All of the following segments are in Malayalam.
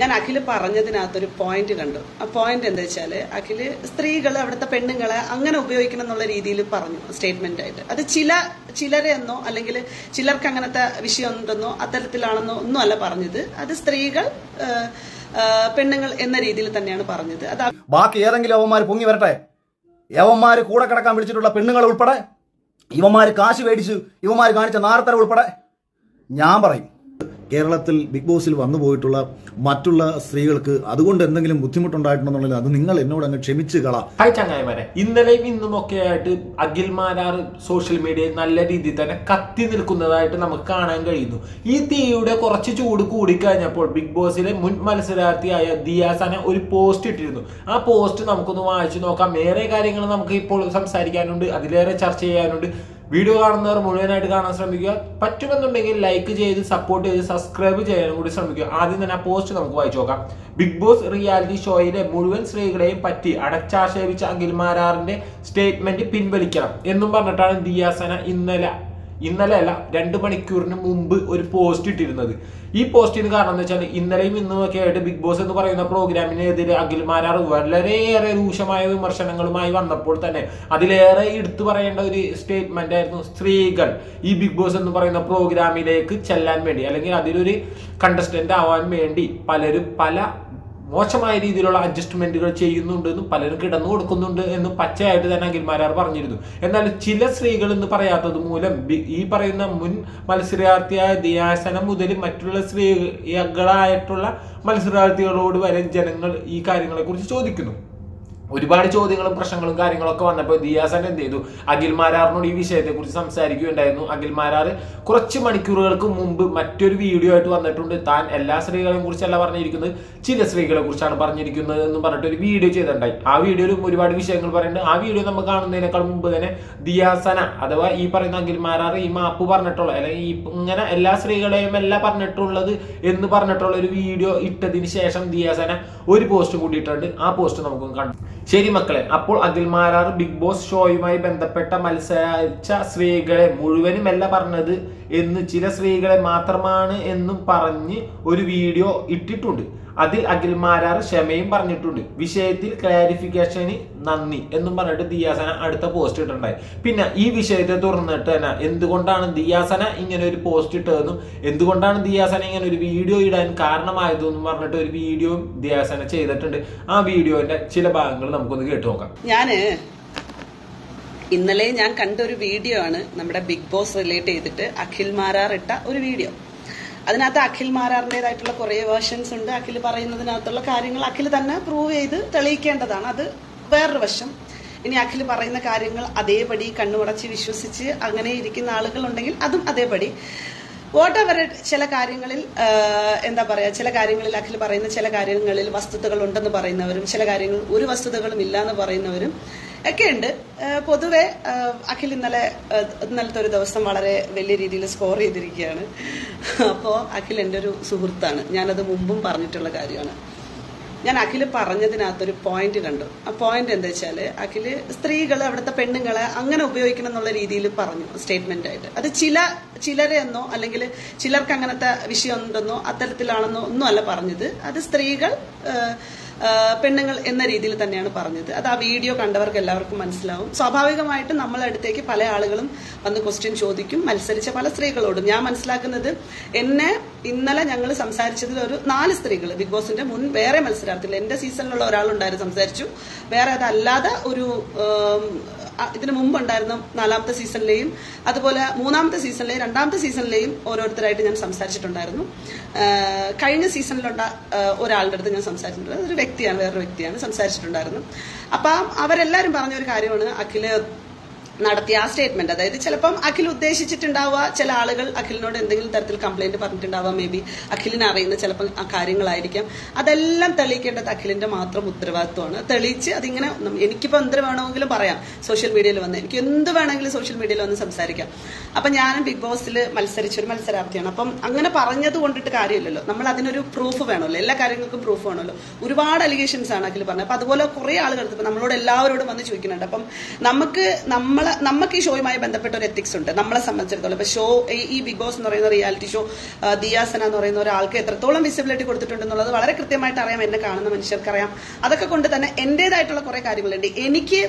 ഞാൻ അഖിൽ പറഞ്ഞതിനകത്തൊരു പോയിന്റ് കണ്ടു. ആ പോയിന്റ് എന്താ വെച്ചാൽ അഖിൽ സ്ത്രീകൾ അവിടുത്തെ പെണ്ണുങ്ങളെ അങ്ങനെ ഉപയോഗിക്കണം എന്നുള്ള രീതിയിൽ പറഞ്ഞു സ്റ്റേറ്റ്മെന്റ് ആയിട്ട്. അത് ചില ചിലരെ എന്നോ അല്ലെങ്കിൽ ചിലർക്ക് അങ്ങനത്തെ വിഷയം ഉണ്ടെന്നോ അത്തരത്തിലാണെന്നോ ഒന്നും അല്ല പറഞ്ഞത്. അത് സ്ത്രീകൾ പെണ്ണുങ്ങൾ എന്ന രീതിയിൽ തന്നെയാണ് പറഞ്ഞത്. അത് ബാക്കി ഏതെങ്കിലും അവന്മാർ പൊങ്ങി വരട്ടെ? യവന്മാർ കൂടെ കിടക്കാൻ വിളിച്ചിട്ടുള്ള പെണ്ണുങ്ങൾ ഉൾപ്പെടെ? ഇവന്മാർ കാശ് മേടിച്ചു ഇവന്മാർ കാണിച്ച നാരത്തര ഉൾപ്പെടെ? ഞാൻ പറയും. കേരളത്തിൽ ബിഗ് ബോസിൽ വന്നു പോയിട്ടുള്ള മറ്റുള്ള സ്ത്രീകൾക്ക് അതുകൊണ്ട് എന്തെങ്കിലും ബുദ്ധിമുട്ടുണ്ടായിട്ടുണ്ടെന്നുണ്ടെങ്കിൽ അത് നിങ്ങൾ എന്നോട് അങ്ങ് ക്ഷമിച്ചു കള. ചങ്ങായിമാരെ ഇന്നലെയും ഇന്നും ഒക്കെ ആയിട്ട് അഖിൽ മാരാർ സോഷ്യൽ മീഡിയയിൽ നല്ല രീതിയിൽ തന്നെ കത്തി നിൽക്കുന്നതായിട്ട് നമുക്ക് കാണാൻ കഴിയുന്നു. ഈ തീയുടെ കുറച്ച് ചൂട് കൂടിക്കഴിഞ്ഞപ്പോൾ ബിഗ് ബോസിലെ മുൻ മത്സരാർത്ഥിയായ ദിയാസാനെ ഒരു പോസ്റ്റ് ഇട്ടിരുന്നു. ആ പോസ്റ്റ് നമുക്കൊന്ന് വായിച്ചു നോക്കാം. ഏറെ കാര്യങ്ങൾ നമുക്ക് ഇപ്പോൾ സംസാരിക്കാനുണ്ട്. അതിലേറെ ചർച്ച ചെയ്യാനുണ്ട്. വീഡിയോ കാണുന്നവർ മുഴുവനായിട്ട് കാണാൻ ശ്രമിക്കുക. പറ്റുമെന്നുണ്ടെങ്കിൽ ലൈക്ക് ചെയ്ത് സപ്പോർട്ട് ചെയ്ത് സബ്സ്ക്രൈബ് ചെയ്യാനും കൂടി ശ്രമിക്കുക. ആദ്യം തന്നെ ആ പോസ്റ്റ് നമുക്ക് വായിച്ചു നോക്കാം. ബിഗ് ബോസ് റിയാലിറ്റി ഷോയിലെ മുഴുവൻ സ്ത്രീകളെയും പറ്റി അടച്ചാക്ഷേപിച്ച അഖിൽമാരാറിന്റെ സ്റ്റേറ്റ്മെന്റ് പിൻവലിക്കണം എന്നും പറഞ്ഞിട്ടാണ് ദിയാസന ഇന്നലെ ഇന്നലെ അല്ല രണ്ട് മണിക്കൂറിന് മുമ്പ് ഒരു പോസ്റ്റ് ഇട്ടിരുന്നത്. ഈ പോസ്റ്റിന് കാരണം എന്ന് വെച്ചാൽ ഇന്നലെയും ഇന്നും ഒക്കെ ആയിട്ട് ബിഗ് ബോസ് എന്ന് പറയുന്ന പ്രോഗ്രാമിനെതിരെ അഖിൽമാരാർ വളരെയേറെ രൂക്ഷമായ വിമർശനങ്ങളുമായി വന്നപ്പോൾ തന്നെ അതിലേറെ എടുത്തു പറയേണ്ട ഒരു സ്റ്റേറ്റ്മെന്റ് ആയിരുന്നു സ്ത്രീകൾ. ഈ ബിഗ് ബോസ് എന്ന് പറയുന്ന പ്രോഗ്രാമിലേക്ക് ചെല്ലാൻ വേണ്ടി അല്ലെങ്കിൽ അതിലൊരു കണ്ടസ്റ്റന്റ് ആവാൻ വേണ്ടി പലരും പല മോശമായ രീതിയിലുള്ള അഡ്ജസ്റ്റ്മെന്റുകൾ ചെയ്യുന്നുണ്ട് എന്നും പലരും കിടന്നു കൊടുക്കുന്നുണ്ട് എന്നും പച്ചയായിട്ട് തന്നെ അഖിൽമാരാർ പറഞ്ഞിരുന്നു. എന്നാൽ ചില സ്ത്രീകൾ എന്ന് പറയാത്തത് മൂലം ഈ പറയുന്ന മുൻ മത്സരാർത്ഥിയായ ദിയാസന മുതൽ മറ്റുള്ള സ്ത്രീകളായിട്ടുള്ള മത്സരാർത്ഥികളോട് വരെ ജനങ്ങൾ ഈ കാര്യങ്ങളെ കുറിച്ച് ചോദിക്കുന്നു. ഒരുപാട് ചോദ്യങ്ങളും പ്രശ്നങ്ങളും കാര്യങ്ങളൊക്കെ വന്നപ്പോൾ ദിയാസൻ എന്ത് ചെയ്തു? അഖിൽ മാരാറിനോട് ഈ വിഷയത്തെക്കുറിച്ച് സംസാരിക്കുകയുണ്ടായിരുന്നു. അഖിൽ മാരാർ കുറച്ച് മണിക്കൂറുകൾക്ക് മുമ്പ് മറ്റൊരു വീഡിയോ ആയിട്ട് വന്നിട്ടുണ്ട്. താൻ എല്ലാ സ്ത്രീകളെയും കുറിച്ചല്ല പറഞ്ഞിരിക്കുന്നത്. ചില സ്ത്രീകളെ കുറിച്ചാണ് പറഞ്ഞിരിക്കുന്നത് എന്ന് പറഞ്ഞിട്ട് ഒരു വീഡിയോ ചെയ്തിട്ടുണ്ടായി. ആ വീഡിയോയിലും ഒരുപാട് വിഷയങ്ങൾ പറയുന്നുണ്ട്. ആ വീഡിയോ നമ്മൾ കാണുന്നതിനേക്കാൾ മുമ്പ് തന്നെ ദിയാസന അഥവാ ഈ പറയുന്ന അഖിൽ മാരാർ ഈ മാപ്പ് പറഞ്ഞിട്ടുള്ള അല്ലെങ്കിൽ ഈ ഇങ്ങനെ എല്ലാ സ്ത്രീകളെയും എല്ലാം പറഞ്ഞിട്ടുള്ളത് എന്ന് പറഞ്ഞിട്ടുള്ള ഒരു വീഡിയോ ഇട്ടതിന് ശേഷം ദിയാസന ഒരു പോസ്റ്റ് കൂട്ടിയിട്ടുണ്ട് ആ പോസ്റ്റ് നമുക്ക് കണ്ടു ശരി മക്കളെ അപ്പോൾ അഖിൽ മാരാർ ബിഗ് ബോസ് ഷോയുമായി ബന്ധപ്പെട്ട മത്സരിച്ച സ്ത്രീകളെ മുഴുവനും അല്ല പറഞ്ഞത് എന്ന് ചില സ്ത്രീകളെ മാത്രമാണ് എന്നും പറഞ്ഞ് ഒരു വീഡിയോ ഇട്ടിട്ടുണ്ട്. അതിൽ അഖിൽ മാരാർ ക്ഷമയും പറഞ്ഞിട്ടുണ്ട്. വിഷയത്തിൽ ക്ലാരിഫിക്കേഷന് നന്ദി എന്നും പറഞ്ഞിട്ട് ദിയാസന അടുത്ത പോസ്റ്റ് ഇട്ടിട്ടുണ്ടായി. പിന്നെ ഈ വിഷയത്തെ തുറന്നിട്ട് തന്നെ എന്തുകൊണ്ടാണ് ദിയാസന ഇങ്ങനെ ഒരു പോസ്റ്റ് ഇട്ടതെന്നും എന്തുകൊണ്ടാണ് ദിയാസന ഇങ്ങനെ ഒരു വീഡിയോ ഇടാൻ കാരണമായതെന്നും പറഞ്ഞിട്ട് ഒരു വീഡിയോ ദിയാസന ചെയ്തിട്ടുണ്ട്. ആ വീഡിയോന്റെ ചില ഭാഗങ്ങൾ നമുക്കൊന്ന് കേട്ടു നോക്കാം. ഞാൻ ഇന്നലെ ഞാൻ കണ്ട ഒരു വീഡിയോ ആണ് നമ്മുടെ ബിഗ് ബോസ് റിലേറ്റ് ചെയ്തിട്ട് അഖിൽ മാരാർ ഇട്ട ഒരു വീഡിയോ അതിനകത്ത് അഖിൽ മാരാറിന്റെതായിട്ടുള്ള കുറേ വേർഷൻസ് ഉണ്ട്. അഖിൽ പറയുന്നതിനകത്തുള്ള കാര്യങ്ങൾ അഖിൽ തന്നെ പ്രൂവ് ചെയ്ത് തെളിയിക്കേണ്ടതാണ്. അത് വേറൊരു വശം. ഇനി അഖിൽ പറയുന്ന കാര്യങ്ങൾ അതേപടി കണ്ണുമടച്ച് വിശ്വസിച്ച് അങ്ങനെ ഇരിക്കുന്ന ആളുകളുണ്ടെങ്കിൽ അതും അതേപടി. വോട്ട് എവർ ചില കാര്യങ്ങളിൽ എന്താ പറയുക ചില കാര്യങ്ങളിൽ അഖിൽ പറയുന്ന ചില കാര്യങ്ങളിൽ വസ്തുതകൾ ഉണ്ടെന്ന് പറയുന്നവരും ചില കാര്യങ്ങൾ ഒരു വസ്തുതകളും ഇല്ല എന്ന് പറയുന്നവരും ഒക്കെ ഉണ്ട് പൊതുവെ അഖിൽ ഇന്നലെ ഇന്നലത്തെ ഒരു ദിവസം വളരെ വലിയ രീതിയിൽ സ്കോർ ചെയ്തിരിക്കുകയാണ്. അപ്പോൾ അഖിൽ എന്റെ ഒരു സുഹൃത്താണ്. ഞാനത് മുമ്പും പറഞ്ഞിട്ടുള്ള കാര്യമാണ്. ഞാൻ അഖിൽ പറഞ്ഞതിനകത്തൊരു പോയിന്റ് കണ്ടു. ആ പോയിന്റ് എന്താ വെച്ചാൽ അഖിൽ സ്ത്രീകൾ അവിടുത്തെ പെണ്ണുങ്ങളെ അങ്ങനെ ഉപയോഗിക്കണം എന്നുള്ള രീതിയിൽ പറഞ്ഞു സ്റ്റേറ്റ്മെന്റ് ആയിട്ട്. അത് ചില ചിലരെ എന്നോ അല്ലെങ്കിൽ ചിലർക്ക് അങ്ങനത്തെ വിഷയം ഉണ്ടെന്നോ അത്തരത്തിലാണെന്നോ ഒന്നും അല്ല പറഞ്ഞത്. അത് സ്ത്രീകൾ പെണ്ണുങ്ങൾ എന്ന രീതിയിൽ തന്നെയാണ് പറഞ്ഞത്. അത് ആ വീഡിയോ കണ്ടവർക്ക് എല്ലാവർക്കും മനസ്സിലാവും. സ്വാഭാവികമായിട്ടും നമ്മളെ അടുത്തേക്ക് പല ആളുകളും വന്ന് ക്വസ്റ്റ്യൻ ചോദിക്കും. മത്സരിച്ച പല സ്ത്രീകളോടും. ഞാൻ മനസ്സിലാക്കുന്നത് എന്നെ ഇന്നലെ ഞങ്ങൾ സംസാരിച്ചതിൽ ഒരു നാല് സ്ത്രീകൾ ബിഗ് ബോസിന്റെ മുൻ വേറെ മത്സരാർത്ഥികൾ. എന്റെ സീസണിലുള്ള ഒരാളുണ്ടായിരുന്നു സംസാരിച്ചു. വേറെ അതല്ലാതെ ഒരു ഇതിനു മുമ്പ് ഉണ്ടായിരുന്ന നാലാമത്തെ സീസണിലെയും അതുപോലെ മൂന്നാമത്തെ സീസണിലെയും രണ്ടാമത്തെ സീസണിലെയും ഓരോരുത്തരായിട്ട് ഞാൻ സംസാരിച്ചിട്ടുണ്ടായിരുന്നു. കഴിഞ്ഞ സീസണിലുണ്ട ഒരാളുടെ അടുത്ത് ഞാൻ സംസാരിച്ചിട്ടുണ്ട്. ഒരു വ്യക്തിയാണ് വേറൊരു വ്യക്തിയാണ് സംസാരിച്ചിട്ടുണ്ടായിരുന്നു. അപ്പം അവരെല്ലാവരും പറഞ്ഞ ഒരു കാര്യമാണ് അഖിൽ നടത്തിയ ആ സ്റ്റേറ്റ്മെന്റ് അതായത് ചിലപ്പം അഖിൽ ഉദ്ദേശിച്ചിട്ടുണ്ടാവുക ചില ആളുകൾ അഖിലിനോട് എന്തെങ്കിലും തരത്തിൽ കംപ്ലൈന്റ് പറഞ്ഞിട്ടുണ്ടാവാം മേ ബി അഖിലിന് അറിയുന്ന ചിലപ്പം കാര്യങ്ങളായിരിക്കാം. അതെല്ലാം തെളിയിക്കേണ്ടത് അഖിലിന്റെ മാത്രം ഉത്തരവാദിത്വമാണ്. തെളിയിച്ച് അതിങ്ങനെ എനിക്കിപ്പോൾ എനിക്കിപ്പോ എന്ത് വേണമെങ്കിലും പറയാം. സോഷ്യൽ മീഡിയയിൽ വന്ന് എനിക്ക് എന്ത് വേണമെങ്കിലും സോഷ്യൽ മീഡിയയിൽ വന്ന് സംസാരിക്കാം. അപ്പൊ ഞാനും ബിഗ് ബോസിൽ മത്സരിച്ചൊരു മത്സരാർത്ഥിയാണ്. അപ്പം അങ്ങനെ പറഞ്ഞത് കൊണ്ടിട്ട് കാര്യമില്ലല്ലോ. നമ്മൾ അതിനൊരു പ്രൂഫ് വേണമല്ലോ. എല്ലാ കാര്യങ്ങൾക്കും പ്രൂഫ് വേണമല്ലോ. ഒരുപാട് അലിഗേഷൻസ് ആണ് അഖിൽ പറഞ്ഞത്. അപ്പൊ അതുപോലെ കുറെ ആളുകൾ ഇപ്പം നമ്മളോട് എല്ലാവരോടും വന്ന് ചോദിക്കുന്നുണ്ട്. അപ്പം നമുക്ക് നമ്മൾ നമ്മളെ നമുക്ക് ഈ ഷോയുമായി ബന്ധപ്പെട്ട ഒരു എത്തിക്സ് ഉണ്ട്. നമ്മളെ സംബന്ധിച്ചിടത്തോളം. ഇപ്പൊ ഷോ ഈ ബിഗ് ബോസ് എന്ന് പറയുന്ന റിയാലിറ്റി ഷോ ദിയാസന എന്ന് പറയുന്ന ഒരാൾക്ക് എത്രത്തോളം വിസിബിലിറ്റി കൊടുത്തിട്ടുണ്ടെന്നുള്ളത് വളരെ കൃത്യമായിട്ട് അറിയാം എന്നെ കാണുന്ന മനുഷ്യർക്കറിയാം. അതൊക്കെ കൊണ്ട് തന്നെ എന്റേതായിട്ടുള്ള കുറെ കാര്യങ്ങളുണ്ട്. എനിക്ക്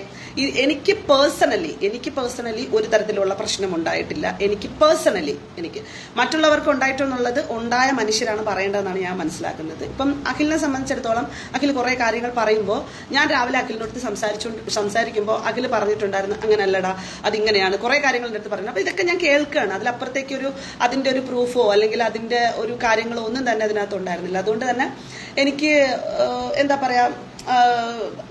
എനിക്ക് പേഴ്സണലി എനിക്ക് പേഴ്സണലി ഒരു തരത്തിലുള്ള പ്രശ്നം ഉണ്ടായിട്ടില്ല. എനിക്ക് പേഴ്സണലി എനിക്ക് മറ്റുള്ളവർക്ക് ഉണ്ടായിട്ടുള്ളത് ഉണ്ടായ മനുഷ്യരാണ് പറയേണ്ടതെന്നാണ് ഞാൻ മനസ്സിലാക്കുന്നത്. ഇപ്പം അഖിലിനെ സംബന്ധിച്ചിടത്തോളം അഖിൽ കുറെ കാര്യങ്ങൾ പറയുമ്പോൾ ഞാൻ രാവിലെ അഖിലിനടുത്ത് സംസാരിച്ചു സംസാരിക്കുമ്പോൾ അഖിൽ പറഞ്ഞിട്ടുണ്ടായിരുന്നു അങ്ങനെയല്ലടാ അതിങ്ങനെയാണ്. കുറെ കാര്യങ്ങൾ എന്റെ അടുത്ത് പറഞ്ഞു അപ്പൊ ഇതൊക്കെ ഞാൻ കേൾക്കുകയാണ് അതിലപ്പുറത്തേക്ക് ഒരു അതിന്റെ ഒരു പ്രൂഫോ അല്ലെങ്കിൽ അതിന്റെ ഒരു കാര്യങ്ങളോ ഒന്നും തന്നെ അതിനകത്ത് ഉണ്ടായിരുന്നില്ല അതുകൊണ്ട് തന്നെ എനിക്ക് എന്താ പറയാ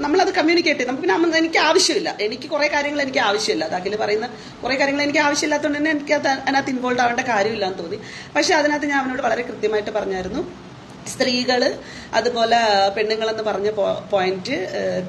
നമ്മളത് കമ്മ്യൂണിക്കേറ്റ് ചെയ്യും നമുക്ക് പിന്നെ എനിക്ക് ആവശ്യമില്ല. എനിക്ക് കുറെ കാര്യങ്ങൾ എനിക്ക് ആവശ്യമില്ല. അത് അഖിൽ പറയുന്ന കുറെ കാര്യങ്ങൾ എനിക്ക് ആവശ്യമില്ലാത്തതുകൊണ്ട് തന്നെ എനിക്ക് അത് അതിനകത്ത് ഇൻവോൾവ് ആവേണ്ട കാര്യമില്ല എന്ന് തോന്നി. പക്ഷെ അതിനകത്ത് ഞാൻ അവനോട് വളരെ കൃത്യമായിട്ട് പറഞ്ഞായിരുന്നു. സ്ത്രീകൾ അതുപോലെ പെണ്ണുങ്ങളെന്ന് പറഞ്ഞ പോയിന്റ്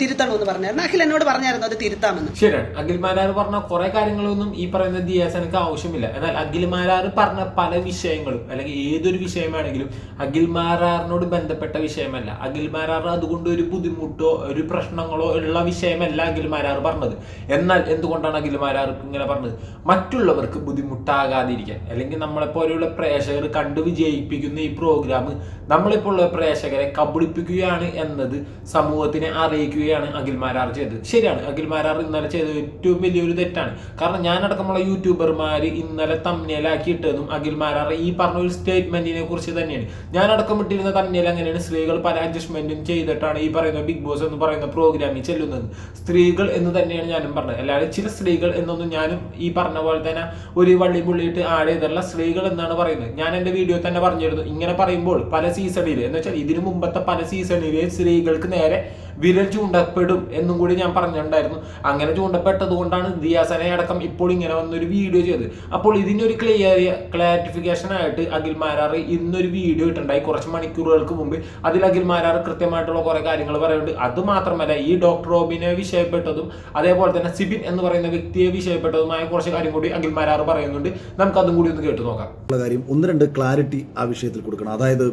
തിരുത്തണമെന്ന് പറഞ്ഞായിരുന്നു. അഖിൽ എന്നോട് പറഞ്ഞായിരുന്നു അത് തിരുത്താമെന്ന്. ശരിയാണ്. അഖിൽ മാരാർ പറഞ്ഞ കുറെ കാര്യങ്ങളൊന്നും ഈ പറയുന്ന ദിയാസനക്ക് ആവശ്യമില്ല. എന്നാൽ അഖിൽ മാരാർ പറഞ്ഞ പല വിഷയങ്ങളും അല്ലെങ്കിൽ ഏതൊരു വിഷയമാണെങ്കിലും അഖിൽ മാരാറിനോട് ബന്ധപ്പെട്ട വിഷയമല്ല. അഖിൽ മാരാർ അതുകൊണ്ട് ഒരു ബുദ്ധിമുട്ടോ ഒരു പ്രശ്നങ്ങളോ ഉള്ള വിഷയമല്ല അഖിൽ മാരാർ പറഞ്ഞത്. എന്നാൽ എന്തുകൊണ്ടാണ് അഖിൽ മാരാർ ഇങ്ങനെ പറഞ്ഞത്? മറ്റുള്ളവർക്ക് ബുദ്ധിമുട്ടാകാതിരിക്കാൻ. അല്ലെങ്കിൽ നമ്മളെപ്പോലെയുള്ള പ്രേക്ഷകർ കണ്ടു വിജയിപ്പിക്കുന്ന ഈ പ്രോഗ്രാം നമ്മളിപ്പോൾ ഉള്ള പ്രേക്ഷകരെ കബളിപ്പിക്കുകയാണ് എന്നത് സമൂഹത്തിനെ അറിയിക്കുകയാണ് അഖിൽ മാരാർ ചെയ്തത്. ശരിയാണ് അഖിൽ മാരാർ ഇന്നലെ ചെയ്ത ഏറ്റവും വലിയൊരു തെറ്റാണ്. കാരണം ഞാനടക്കമുള്ള യൂട്യൂബർമാർ ഇന്നലെ തമ്മിലാക്കി ഇട്ടതും അഖിൽ മാരാർ ഈ പറഞ്ഞ ഒരു സ്റ്റേറ്റ്മെന്റിനെ കുറിച്ച് തന്നെയാണ്. ഞാനടക്കം ഇട്ടിരുന്ന തമ്മിൽ അങ്ങനെയാണ് സ്ത്രീകൾ പല അഡ്ജസ്റ്റ്മെന്റും ചെയ്തിട്ടാണ് ഈ പറയുന്ന ബിഗ് ബോസ് എന്ന് പറയുന്ന പ്രോഗ്രാമിൽ ചെല്ലുന്നത്. സ്ത്രീകൾ എന്ന് തന്നെയാണ് ഞാനും പറഞ്ഞത്. അല്ലാതെ ചില സ്ത്രീകൾ എന്നൊന്നും ഞാനും ഈ പറഞ്ഞ പോലെ തന്നെ ഒരു വള്ളി പുള്ളിയിട്ട് ആഡ് ചെയ്തുള്ള സ്ത്രീകൾ എന്നാണ് പറയുന്നത്. ഞാൻ എന്റെ വീഡിയോ തന്നെ പറഞ്ഞിരുന്നു. ഇങ്ങനെ പറയുമ്പോൾ പല സീസണിൽ എന്ന് വെച്ചാൽ ഇതിനു മുമ്പത്തെ പല സീസണിലെ സ്ത്രീകൾക്ക് നേരെ വിരൽ ചൂണ്ടപ്പെടും എന്നും കൂടി ഞാൻ പറഞ്ഞിട്ടുണ്ടായിരുന്നു. അങ്ങനെ ചൂണ്ടപ്പെട്ടത് കൊണ്ടാണ് ദിയാസനെ അടക്കം ഇപ്പോൾ ഇങ്ങനെ വന്നൊരു വീഡിയോ ചെയ്തത്. അപ്പോൾ ഇതിനൊരു ക്ലിയർ ക്ലാരിഫിക്കേഷൻ ആയിട്ട് അഖിൽ മാരാർ ഇന്നൊരു വീഡിയോ ഇട്ടുണ്ടായി കുറച്ച് മണിക്കൂറുകൾക്ക് മുമ്പ് അതിൽ അഖിൽ മാരാർ കൃത്യമായിട്ടുള്ള കുറെ കാര്യങ്ങൾ പറയുന്നുണ്ട്. അത് മാത്രമല്ല ഈ ഡോക്ടർ റോബിനെ വിഷയപ്പെട്ടതും അതേപോലെ തന്നെ സിബിൻ എന്ന് പറയുന്ന വ്യക്തിയെ വിഷയപ്പെട്ടതുമായ കുറച്ച് കാര്യം കൂടി അഖിൽ മാരാർ പറയുന്നുണ്ട്. നമുക്ക് അതും കൂടി ഒന്ന് കേട്ടു നോക്കാം. കാര്യം ഒന്ന് രണ്ട് ക്ലാരിറ്റി ആ വിഷയത്തിൽ കൊടുക്കണം. അതായത്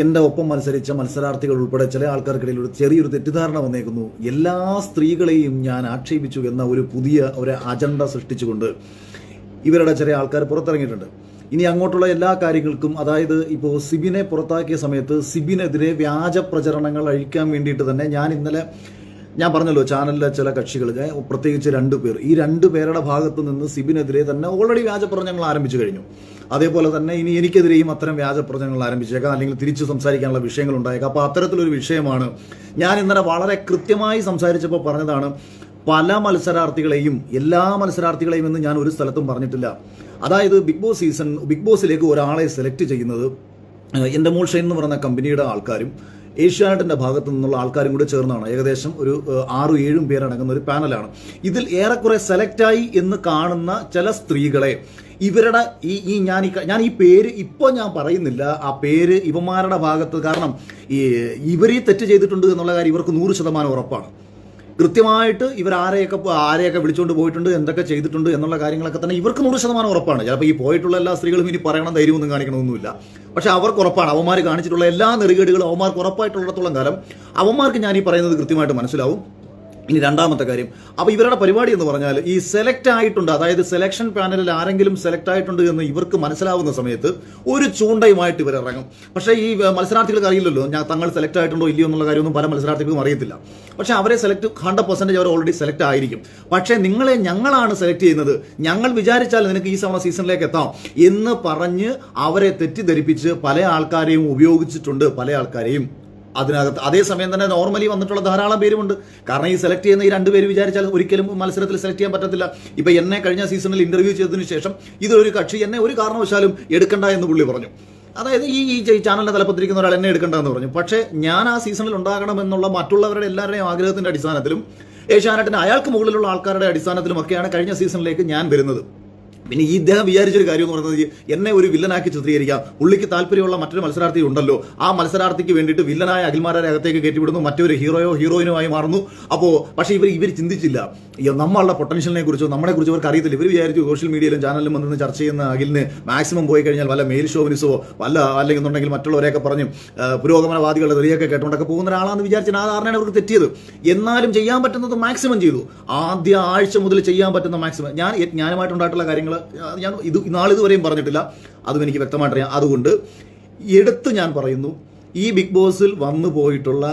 എന്റെ ഒപ്പം മത്സരിച്ച മത്സരാർത്ഥികൾ ഉൾപ്പെടെ ചില ആൾക്കാർക്കിടയിൽ ഒരു ചെറിയൊരു തെറ്റിദ്ധാരണ വന്നേക്കുന്നു. എല്ലാ സ്ത്രീകളെയും ഞാൻ ആക്ഷേപിച്ചു എന്ന ഒരു പുതിയ ഒരു അജണ്ട സൃഷ്ടിച്ചുകൊണ്ട് ഇവരുടെ ചില ആൾക്കാർ പുറത്തിറങ്ങിയിട്ടുണ്ട്. ഇനി അങ്ങോട്ടുള്ള എല്ലാ കാര്യങ്ങൾക്കും അതായത് ഇപ്പോൾ സിബിനെ പുറത്താക്കിയ സമയത്ത് സിബിനെതിരെ വ്യാജ പ്രചരണങ്ങൾ അഴിക്കാൻ വേണ്ടിയിട്ട് തന്നെ ഞാൻ ഇന്നലെ ഞാൻ പറഞ്ഞല്ലോ ചാനലിലെ ചില കക്ഷികൾ പ്രത്യേകിച്ച് രണ്ടു പേർ. ഈ രണ്ടു പേരുടെ ഭാഗത്ത് നിന്ന് സിബിനെതിരെ തന്നെ ഓൾറെഡി വ്യാജപ്രചങ്ങൾ ആരംഭിച്ചു കഴിഞ്ഞു. അതേപോലെ തന്നെ ഇനി എനിക്കെതിരെയും അത്തരം വ്യാജപ്രചങ്ങൾ ആരംഭിച്ചേക്കാം അല്ലെങ്കിൽ തിരിച്ചു സംസാരിക്കാനുള്ള വിഷയങ്ങൾ ഉണ്ടായേക്കാം. അപ്പോൾ അത്തരത്തിലൊരു വിഷയമാണ് ഞാൻ ഇന്നലെ വളരെ കൃത്യമായി സംസാരിച്ചപ്പോൾ പറഞ്ഞതാണ് പല മത്സരാർത്ഥികളെയും എല്ലാ മത്സരാർത്ഥികളെയും എന്ന് ഞാൻ ഒരു സ്ഥലത്തും പറഞ്ഞിട്ടില്ല. അതായത് ബിഗ് ബോസ് സീസൺ ബിഗ് ബോസിലേക്ക് ഒരാളെ സെലക്ട് ചെയ്യുന്നത് എന്റെ മോൾ എന്ന് പറയുന്ന കമ്പനിയുടെ ആൾക്കാരും ഏഷ്യാനെറ്റിന്റെ ഭാഗത്തു നിന്നുള്ള ആൾക്കാരും കൂടി ചേർന്നാണ്. ഏകദേശം ഒരു ആറും ഏഴും പേരടങ്ങുന്ന ഒരു പാനലാണ്. ഇതിൽ ഏറെക്കുറെ സെലക്റ്റായി എന്ന് കാണുന്ന ചില സ്ത്രീകളെ ഇവരുടെ ഈ ഈ ഞാൻ ഈ ഞാൻ ഈ പേര് ഇപ്പോൾ ഞാൻ പറയുന്നില്ല. ആ പേര് ഇവന്മാരുടെ ഭാഗത്ത് കാരണം ഈ ഇവരീ തെറ്റ് ചെയ്തിട്ടുണ്ട് എന്നുള്ള കാര്യം ഇവർക്ക് നൂറ് ശതമാനം ഉറപ്പാണ്. കൃത്യമായിട്ട് ഇവർ ആരെയൊക്കെ ആരെയൊക്കെ വിളിച്ചുകൊണ്ട് പോയിട്ടുണ്ട് എന്തൊക്കെ ചെയ്തിട്ടുണ്ട് എന്നുള്ള കാര്യങ്ങളൊക്കെ തന്നെ ഇവർക്ക് നൂറ് ശതമാനം ഉറപ്പാണ്. ചിലപ്പോൾ ഈ പോയിട്ടുള്ള എല്ലാ സ്ത്രീകളും ഇനി പറയണം ധൈര്യമൊന്നും കാണിക്കണമൊന്നുമില്ല. പക്ഷേ അവർക്ക് ഉറപ്പാണ്. അവന്മാർ കാണിച്ചിട്ടുള്ള എല്ലാ നെറുകേടുകളും അവന്മാർക്ക് ഉറപ്പായിട്ടുള്ളിടത്തോളം കാലം അവന്മാർക്ക് ഞാൻ ഈ പറയുന്നത് കൃത്യമായിട്ട് മനസ്സിലാവും. ഇനി രണ്ടാമത്തെ കാര്യം. അപ്പോൾ ഇവരുടെ പരിപാടി എന്ന് പറഞ്ഞാൽ ഈ സെലക്ട് ആയിട്ടുണ്ട്. അതായത് സെലക്ഷൻ പാനലിൽ ആരെങ്കിലും സെലക്ട് ആയിട്ടുണ്ട് എന്ന് ഇവർക്ക് മനസ്സിലാവുന്ന സമയത്ത് ഒരു ചൂണ്ടയുമായിട്ട് ഇവർ ഇറങ്ങും. പക്ഷേ ഈ മത്സരാർത്ഥികൾക്ക് അറിയില്ലല്ലോ. ഞാൻ തങ്ങൾ സെലക്ട് ആയിട്ടുണ്ടോ ഇല്ലയോ എന്നുള്ള കാര്യമൊന്നും പല മത്സരാർത്ഥികൾക്കും അറിയത്തില്ല. പക്ഷേ അവരെ സെലക്ട് ഹൺഡ്രഡ് പെർസെന്റേജ് അവർ ഓൾറെഡി സെലക്ട് ആയിരിക്കും. പക്ഷേ നിങ്ങളെ ഞങ്ങളാണ് സെലക്ട് ചെയ്യുന്നത്. ഞങ്ങൾ വിചാരിച്ചാൽ നിനക്ക് ഈ സമയ സീസണിലേക്ക് എത്താം എന്ന് പറഞ്ഞ് അവരെ തെറ്റിദ്ധരിപ്പിച്ച് പല ആൾക്കാരെയും ഉപയോഗിച്ചിട്ടുണ്ട് പല ആൾക്കാരെയും. അതിനകത്ത് അതേസമയം തന്നെ നോർമലി വന്നിട്ടുള്ള ധാരാളം പേരുമുണ്ട്. കാരണം ഈ സെലക്ട് ചെയ്യുന്ന ഈ രണ്ടുപേര് വിചാരിച്ചാൽ ഒരിക്കലും മത്സരത്തിൽ സെലക്ട് ചെയ്യാൻ പറ്റത്തില്ല. ഇപ്പൊ എന്നെ കഴിഞ്ഞ സീസണിൽ ഇന്റർവ്യൂ ചെയ്തതിനു ശേഷം ഇതൊരു കക്ഷി എന്നെ ഒരു കാരണവശാലും എടുക്കണ്ട എന്ന് പുള്ളി പറഞ്ഞു. അതായത് ഈ ഈ ചാനലിന്റെ തലപ്പത്തിരിക്കുന്ന ഒരാൾ എന്നെ എടുക്കണ്ട എന്ന് പറഞ്ഞു. പക്ഷേ ഞാൻ ആ സീസണിൽ ഉണ്ടാകണമെന്നുള്ള മറ്റുള്ളവരുടെ എല്ലാവരുടെയും ആഗ്രഹത്തിന്റെ അടിസ്ഥാനത്തിലും ഏഷ്യാനെറ്റിന് അയാൾക്ക് മുകളിലുള്ള ആൾക്കാരുടെ അടിസ്ഥാനത്തിലും ഒക്കെയാണ് കഴിഞ്ഞ സീസണിലേക്ക് ഞാൻ വരുന്നത്. പിന്നെ ഈ ഇദ്ദേഹം വിചാരിച്ചൊരു കാര്യം എന്ന് പറയുന്നത് എന്നെ ഒരു വില്ലനാക്കി ചിത്രീകരിക്കാം. പുള്ളിക്ക് താല്പര്യമുള്ള മറ്റൊരു മത്സരാർത്ഥി ഉണ്ടല്ലോ. ആ മത്സരാർത്ഥിക്ക് വേണ്ടിയിട്ട് വില്ലനായ അഖിൽമാരെ അകത്തേക്ക് കയറ്റിവിടുന്നു. മറ്റൊരു ഹീറോയോ ഹീറോയിനോ ആയി മാറുന്നു. അപ്പോൾ പക്ഷേ ഇവർ ഇവർ ചിന്തിച്ചില്ല. നമ്മളുടെ പൊട്ടൻഷ്യലിനെ കുറിച്ചോ നമ്മളെ കുറിച്ചോ അവർക്ക് അറിയത്തില്ല. ഇവർ വിചാരിച്ചു സോഷ്യൽ മീഡിയയിലും ചാനലിലും വന്നിരുന്ന് ചർച്ച ചെയ്യുന്ന അഖിലിന് മാക്സിമം പോയി കഴിഞ്ഞാൽ വല്ല മെയിൽ ഷോവിനിസോ വല്ല അല്ലെങ്കിൽ എന്നുണ്ടെങ്കിൽ മറ്റുള്ളവരെയൊക്കെ പറഞ്ഞു പുരോഗമനവാദികളുടെ തെറിയൊക്കെ കേട്ടുകൊണ്ടൊക്കെ പോകുന്ന ഒരാളാണെന്ന് വിചാരിച്ചാൽ ആ ധാരണയാണ് അവർക്ക് തെറ്റിയത്. എന്നാലും ചെയ്യാൻ പറ്റുന്നത് മാക്സിമം ചെയ്തു. ആദ്യ ആഴ്ച മുതൽ ചെയ്യാൻ പറ്റുന്ന മാക്സിമം ഞാൻ ഞാനുമായിട്ടുണ്ടായിട്ടുള്ള കാര്യങ്ങൾ ഞാൻ ഇത് നാളിതുവരെയും പറഞ്ഞിട്ടില്ല. അതും എനിക്ക് വ്യക്തമായിട്ടറിയാം. അതുകൊണ്ട് എടുത്ത് ഞാൻ പറയുന്നു ഈ ബിഗ് ബോസിൽ വന്നു പോയിട്ടുള്ള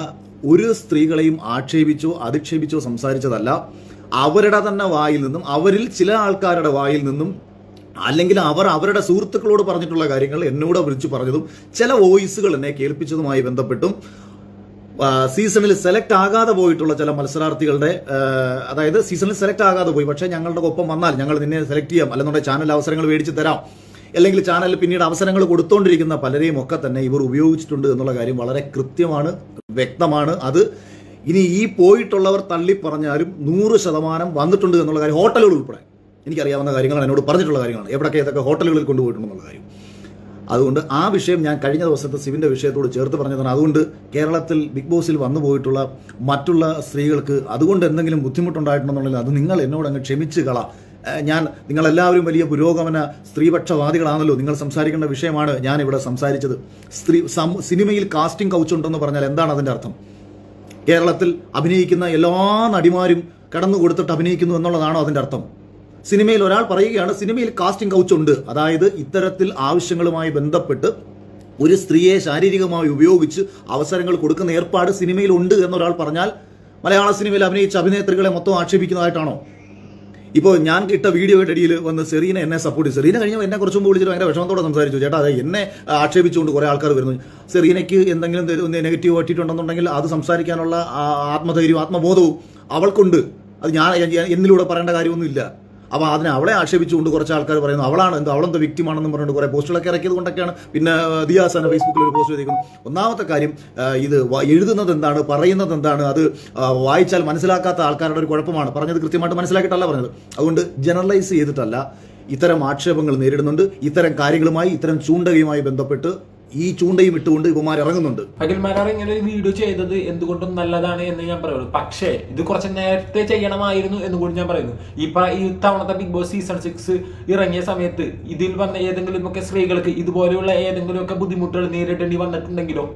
ഒരു സ്ത്രീകളെയും ആക്ഷേപിച്ചോ അധിക്ഷേപിച്ചോ സംസാരിച്ചതല്ല. അവരുടെ തന്നെ വായിൽ നിന്നും അവരിൽ ചില ആൾക്കാരുടെ വായിൽ നിന്നും അല്ലെങ്കിൽ അവർ അവരുടെ സുഹൃത്തുക്കളോട് പറഞ്ഞിട്ടുള്ള കാര്യങ്ങൾ എന്നോട് വിളിച്ചു പറഞ്ഞതും ചില വോയിസുകൾ എന്നെ കേൾപ്പിച്ചതുമായി ബന്ധപ്പെട്ടും സീസണിൽ സെലക്ട് ആകാതെ പോയിട്ടുള്ള ചില മത്സരാർത്ഥികളുടെ അതായത് സീസണിൽ സെലക്ട് ആകാതെ പോയി. പക്ഷേ ഞങ്ങളുടെ ഒപ്പം വന്നാൽ ഞങ്ങൾ നിന്നെ സെലക്ട് ചെയ്യാം. അല്ലെന്നുണ്ടെങ്കിൽ ചാനൽ അവസരങ്ങൾ മേടിച്ച് തരാം. അല്ലെങ്കിൽ ചാനലിൽ പിന്നീട് അവസരങ്ങൾ കൊടുത്തുകൊണ്ടിരിക്കുന്ന പലരെയും ഒക്കെ തന്നെ ഇവർ ഉപയോഗിച്ചിട്ടുണ്ട് എന്നുള്ള കാര്യം വളരെ കൃത്യമാണ് വ്യക്തമാണ്. അത് ഇനി ഈ പോയിട്ടുള്ളവർ തള്ളി പറഞ്ഞാലും നൂറ് ശതമാനം വന്നിട്ടുണ്ട് എന്നുള്ള കാര്യം ഹോട്ടലുകൾ ഉൾപ്പെടെ. എനിക്കറിയാവുന്ന കാര്യങ്ങളാണ് എന്നോട് പറഞ്ഞിട്ടുള്ള കാര്യങ്ങളാണ്. എവിടെയൊക്കെ ഏതൊക്കെ ഹോട്ടലുകളിൽ കൊണ്ടുപോയിട്ടുണ്ടെന്നുള്ള കാര്യം. അതുകൊണ്ട് ആ വിഷയം ഞാൻ കഴിഞ്ഞ ദിവസത്തെ സിവിന്റെ വിഷയത്തോട് ചേർത്ത് പറഞ്ഞതാണ്. അതുകൊണ്ട് കേരളത്തിൽ ബിഗ് ബോസിൽ വന്നു പോയിട്ടുള്ള മറ്റുള്ള സ്ത്രീകൾക്ക് അതുകൊണ്ട് എന്തെങ്കിലും ബുദ്ധിമുട്ടുണ്ടായിട്ടുണ്ടെന്നുണ്ടെങ്കിൽ അത് നിങ്ങൾ എന്നോട് അങ്ങ് ക്ഷമിച്ച് കള. ഞാൻ നിങ്ങളെല്ലാവരും വലിയ പുരോഗമന സ്ത്രീപക്ഷവാദികളാണല്ലോ. നിങ്ങൾ സംസാരിക്കേണ്ട വിഷയമാണ് ഞാൻ ഇവിടെ സംസാരിച്ചത്. സ്ത്രീ സിനിമയിൽ കാസ്റ്റിംഗ് കൗച്ച് ഉണ്ടെന്ന് പറഞ്ഞാൽ എന്താണ് അതിന്റെ അർത്ഥം? കേരളത്തിൽ അഭിനയിക്കുന്ന എല്ലാ നടിമാരും കടന്നു കൊടുത്തിട്ട് അഭിനയിക്കുന്നു എന്നുള്ളതാണോ അതിന്റെ അർത്ഥം? സിനിമയിൽ ഒരാൾ പറയുകയാണ് സിനിമയിൽ കാസ്റ്റിംഗ് കൗച്ച് ഉണ്ട്. അതായത് ഇത്തരത്തിൽ ആവശ്യങ്ങളുമായി ബന്ധപ്പെട്ട് ഒരു സ്ത്രീയെ ശാരീരികമായി ഉപയോഗിച്ച് അവസരങ്ങൾ കൊടുക്കുന്ന ഏർപ്പാട് സിനിമയിൽ ഉണ്ട് എന്നൊരാൾ പറഞ്ഞാൽ മലയാള സിനിമയിൽ അഭിനയിച്ച അഭിനേത്രികളെ മൊത്തം ആക്ഷേപിക്കുന്നതായിട്ടാണോ? ഇപ്പോൾ ഞാൻ കിട്ട വീഡിയോയുടെ ഇടയിൽ വന്ന് സെറീന എന്നെ സപ്പോർട്ട് ചെയ്തു. സെറീന കഴിഞ്ഞ എന്നെ കുറച്ചും വിളിച്ചിട്ട് ഭയങ്കര വിഷമത്തോടെ സംസാരിച്ചു. ചേട്ടാ അതെ എന്നെ ആക്ഷേപിച്ചുകൊണ്ട് കുറേ ആൾക്കാർ വരുന്നു. സെറീനയ്ക്ക് എന്തെങ്കിലും നെഗറ്റീവ് പറ്റിയിട്ടുണ്ടെന്നുണ്ടെങ്കിൽ അത് സംസാരിക്കാനുള്ള ആത്മധൈര്യവും ആത്മബോധവും അവൾക്കുണ്ട്. അത് ഞാൻ എന്നിലൂടെ പറയേണ്ട കാര്യമൊന്നുമില്ല. അപ്പോൾ അതിനെ അവളെ ആക്ഷേപിച്ചുകൊണ്ട് കുറച്ച് ആൾക്കാർ പറയുന്നു അവളാണ് എന്തോ അവളെന്തോ വ്യക്തിമാണെന്ന് പറഞ്ഞുകൊണ്ട് കുറേ പോസ്റ്റുകളൊക്കെ ഇറക്കിയത് കൊണ്ടൊക്കെയാണ്. പിന്നെ ദിയാസാന ഫേസ്ബുക്കിൽ ഒരു പോസ്റ്റ് ചെയ്തിരിക്കുന്നത് ഒന്നാമത്തെ കാര്യം ഇത് എഴുതുന്നത് എന്താണ് പറയുന്നത് എന്താണ് അത് വായിച്ചാൽ മനസ്സിലാക്കാത്ത ആൾക്കാരുടെ ഒരു കുഴപ്പമാണ്. പറഞ്ഞത് കൃത്യമായിട്ട് മനസ്സിലാക്കിയിട്ടല്ല പറഞ്ഞത്. അതുകൊണ്ട് ജനറലൈസ് ചെയ്തിട്ടല്ല. ഇത്തരം ആക്ഷേപങ്ങൾ നേരിടുന്നുണ്ട്. ഇത്തരം കാര്യങ്ങളുമായി ഇത്തരം ചൂണ്ടകയുമായി ബന്ധപ്പെട്ട് ഈ ചൂണ്ടയും ഇട്ടുകൊണ്ട് ഇവമാർ ഇറങ്ങുന്നുണ്ട്. അഖിൽമാരാർ ഇങ്ങനെ ഒരു വീഡിയോ ചെയ്തത് എന്തുകൊണ്ടും നല്ലതാണ് എന്ന് ഞാൻ പറയുള്ളൂ. പക്ഷേ ഇത് കുറച്ച് നേരത്തെ ചെയ്യണമായിരുന്നു എന്ന് കൂടി ഞാൻ പറയുന്നു. ഇപ്പൊ ഈ തവണത്തെ ബിഗ് ബോസ് സീസൺ സിക്സ് ഇറങ്ങിയ സമയത്ത് ഇതിൽ വന്ന ഏതെങ്കിലും ഒക്കെ സ്ത്രീകൾക്ക് ഇതുപോലെയുള്ള ഏതെങ്കിലും ഒക്കെ ബുദ്ധിമുട്ടുകൾ നേരിടേണ്ടി വന്നിട്ടുണ്ടെങ്കിലോ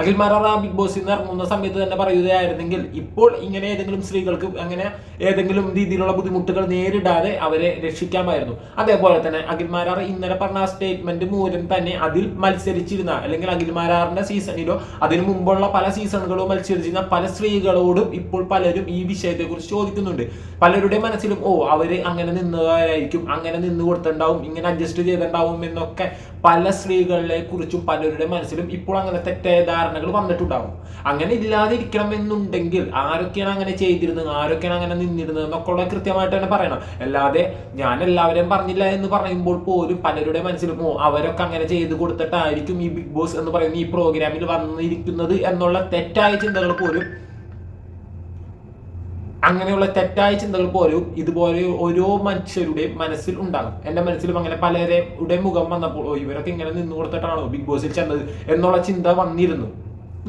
അഖിൽമാരാർ മറാറ ബിഗ് ബോസിൽ നിന്ന് ഇറങ്ങുന്ന സമയത്ത് തന്നെ പറയുകയായിരുന്നെങ്കിൽ ഇപ്പോൾ ഇങ്ങനെ ഏതെങ്കിലും സ്ത്രീകൾക്ക് അങ്ങനെ ഏതെങ്കിലും രീതിയിലുള്ള ബുദ്ധിമുട്ടുകൾ നേരിടാതെ അവരെ രക്ഷിക്കാമായിരുന്നു. അതേപോലെ തന്നെ അഖിൽമാരാർ ഇന്നലെ പറഞ്ഞ ആ സ്റ്റേറ്റ്മെന്റ് മൂലം തന്നെ അതിൽ മത്സരിച്ചിരുന്ന അല്ലെങ്കിൽ അഖിൽമാരാറിന്റെ സീസണിലോ അതിനു മുമ്പുള്ള പല സീസണുകളോ മത്സരിച്ചിരുന്ന പല സ്ത്രീകളോടും ഇപ്പോൾ പലരും ഈ വിഷയത്തെക്കുറിച്ച് ചോദിക്കുന്നുണ്ട്. പലരുടെ മനസ്സിലും ഓ അവർ അങ്ങനെ നിന്നതായിരിക്കും അങ്ങനെ നിന്ന് കൊടുത്തിട്ടുണ്ടാവും ഇങ്ങനെ അഡ്ജസ്റ്റ് ചെയ്തിട്ടുണ്ടാവും എന്നൊക്കെ പല സ്ത്രീകളെ കുറിച്ചും പലരുടെ മനസ്സിലും ഇപ്പോൾ അങ്ങനെ തെറ്റായ ധാരണകൾ വന്നിട്ടുണ്ടാവും. അങ്ങനെ ഇല്ലാതിരിക്കണം എന്നുണ്ടെങ്കിൽ ആരൊക്കെയാണ് അങ്ങനെ ചെയ്തിരുന്നത്? ആരൊക്കെയാണ് അങ്ങനെ നിന്നിരുന്നത്? എന്നൊക്കെ കൃത്യമായിട്ട് തന്നെ പറയണം. അല്ലാതെ ഞാൻ എല്ലാവരെയും പറഞ്ഞില്ല എന്ന് പറയുമ്പോൾ പോലും പലരുടെ മനസ്സിലും ഓ അവരൊക്കെ അങ്ങനെ ചെയ്ത് കൊടുത്തിട്ടായിരിക്കും ഈ ബിഗ് ബോസ് എന്ന് പറയുന്ന ഈ പ്രോഗ്രാമിൽ വന്നിരിക്കുന്നത് എന്നുള്ള തെറ്റായ ചിന്തകൾ പോലും അങ്ങനെയുള്ള തെറ്റായ ചിന്തകൾ പോലും ഇതുപോലെ ഓരോ മനുഷ്യരുടെ മനസ്സിൽ ഉണ്ടാകും. എന്റെ മനസ്സിലും അങ്ങനെ പലരുടെ മുഖം വന്നപ്പോൾ ഇവരൊക്കെ ഇങ്ങനെ നിന്നു കൊടുത്തിട്ടാണോ ബിഗ് ബോസിൽ ചെന്നത്? എന്നുള്ള ചിന്ത വന്നിരുന്നു.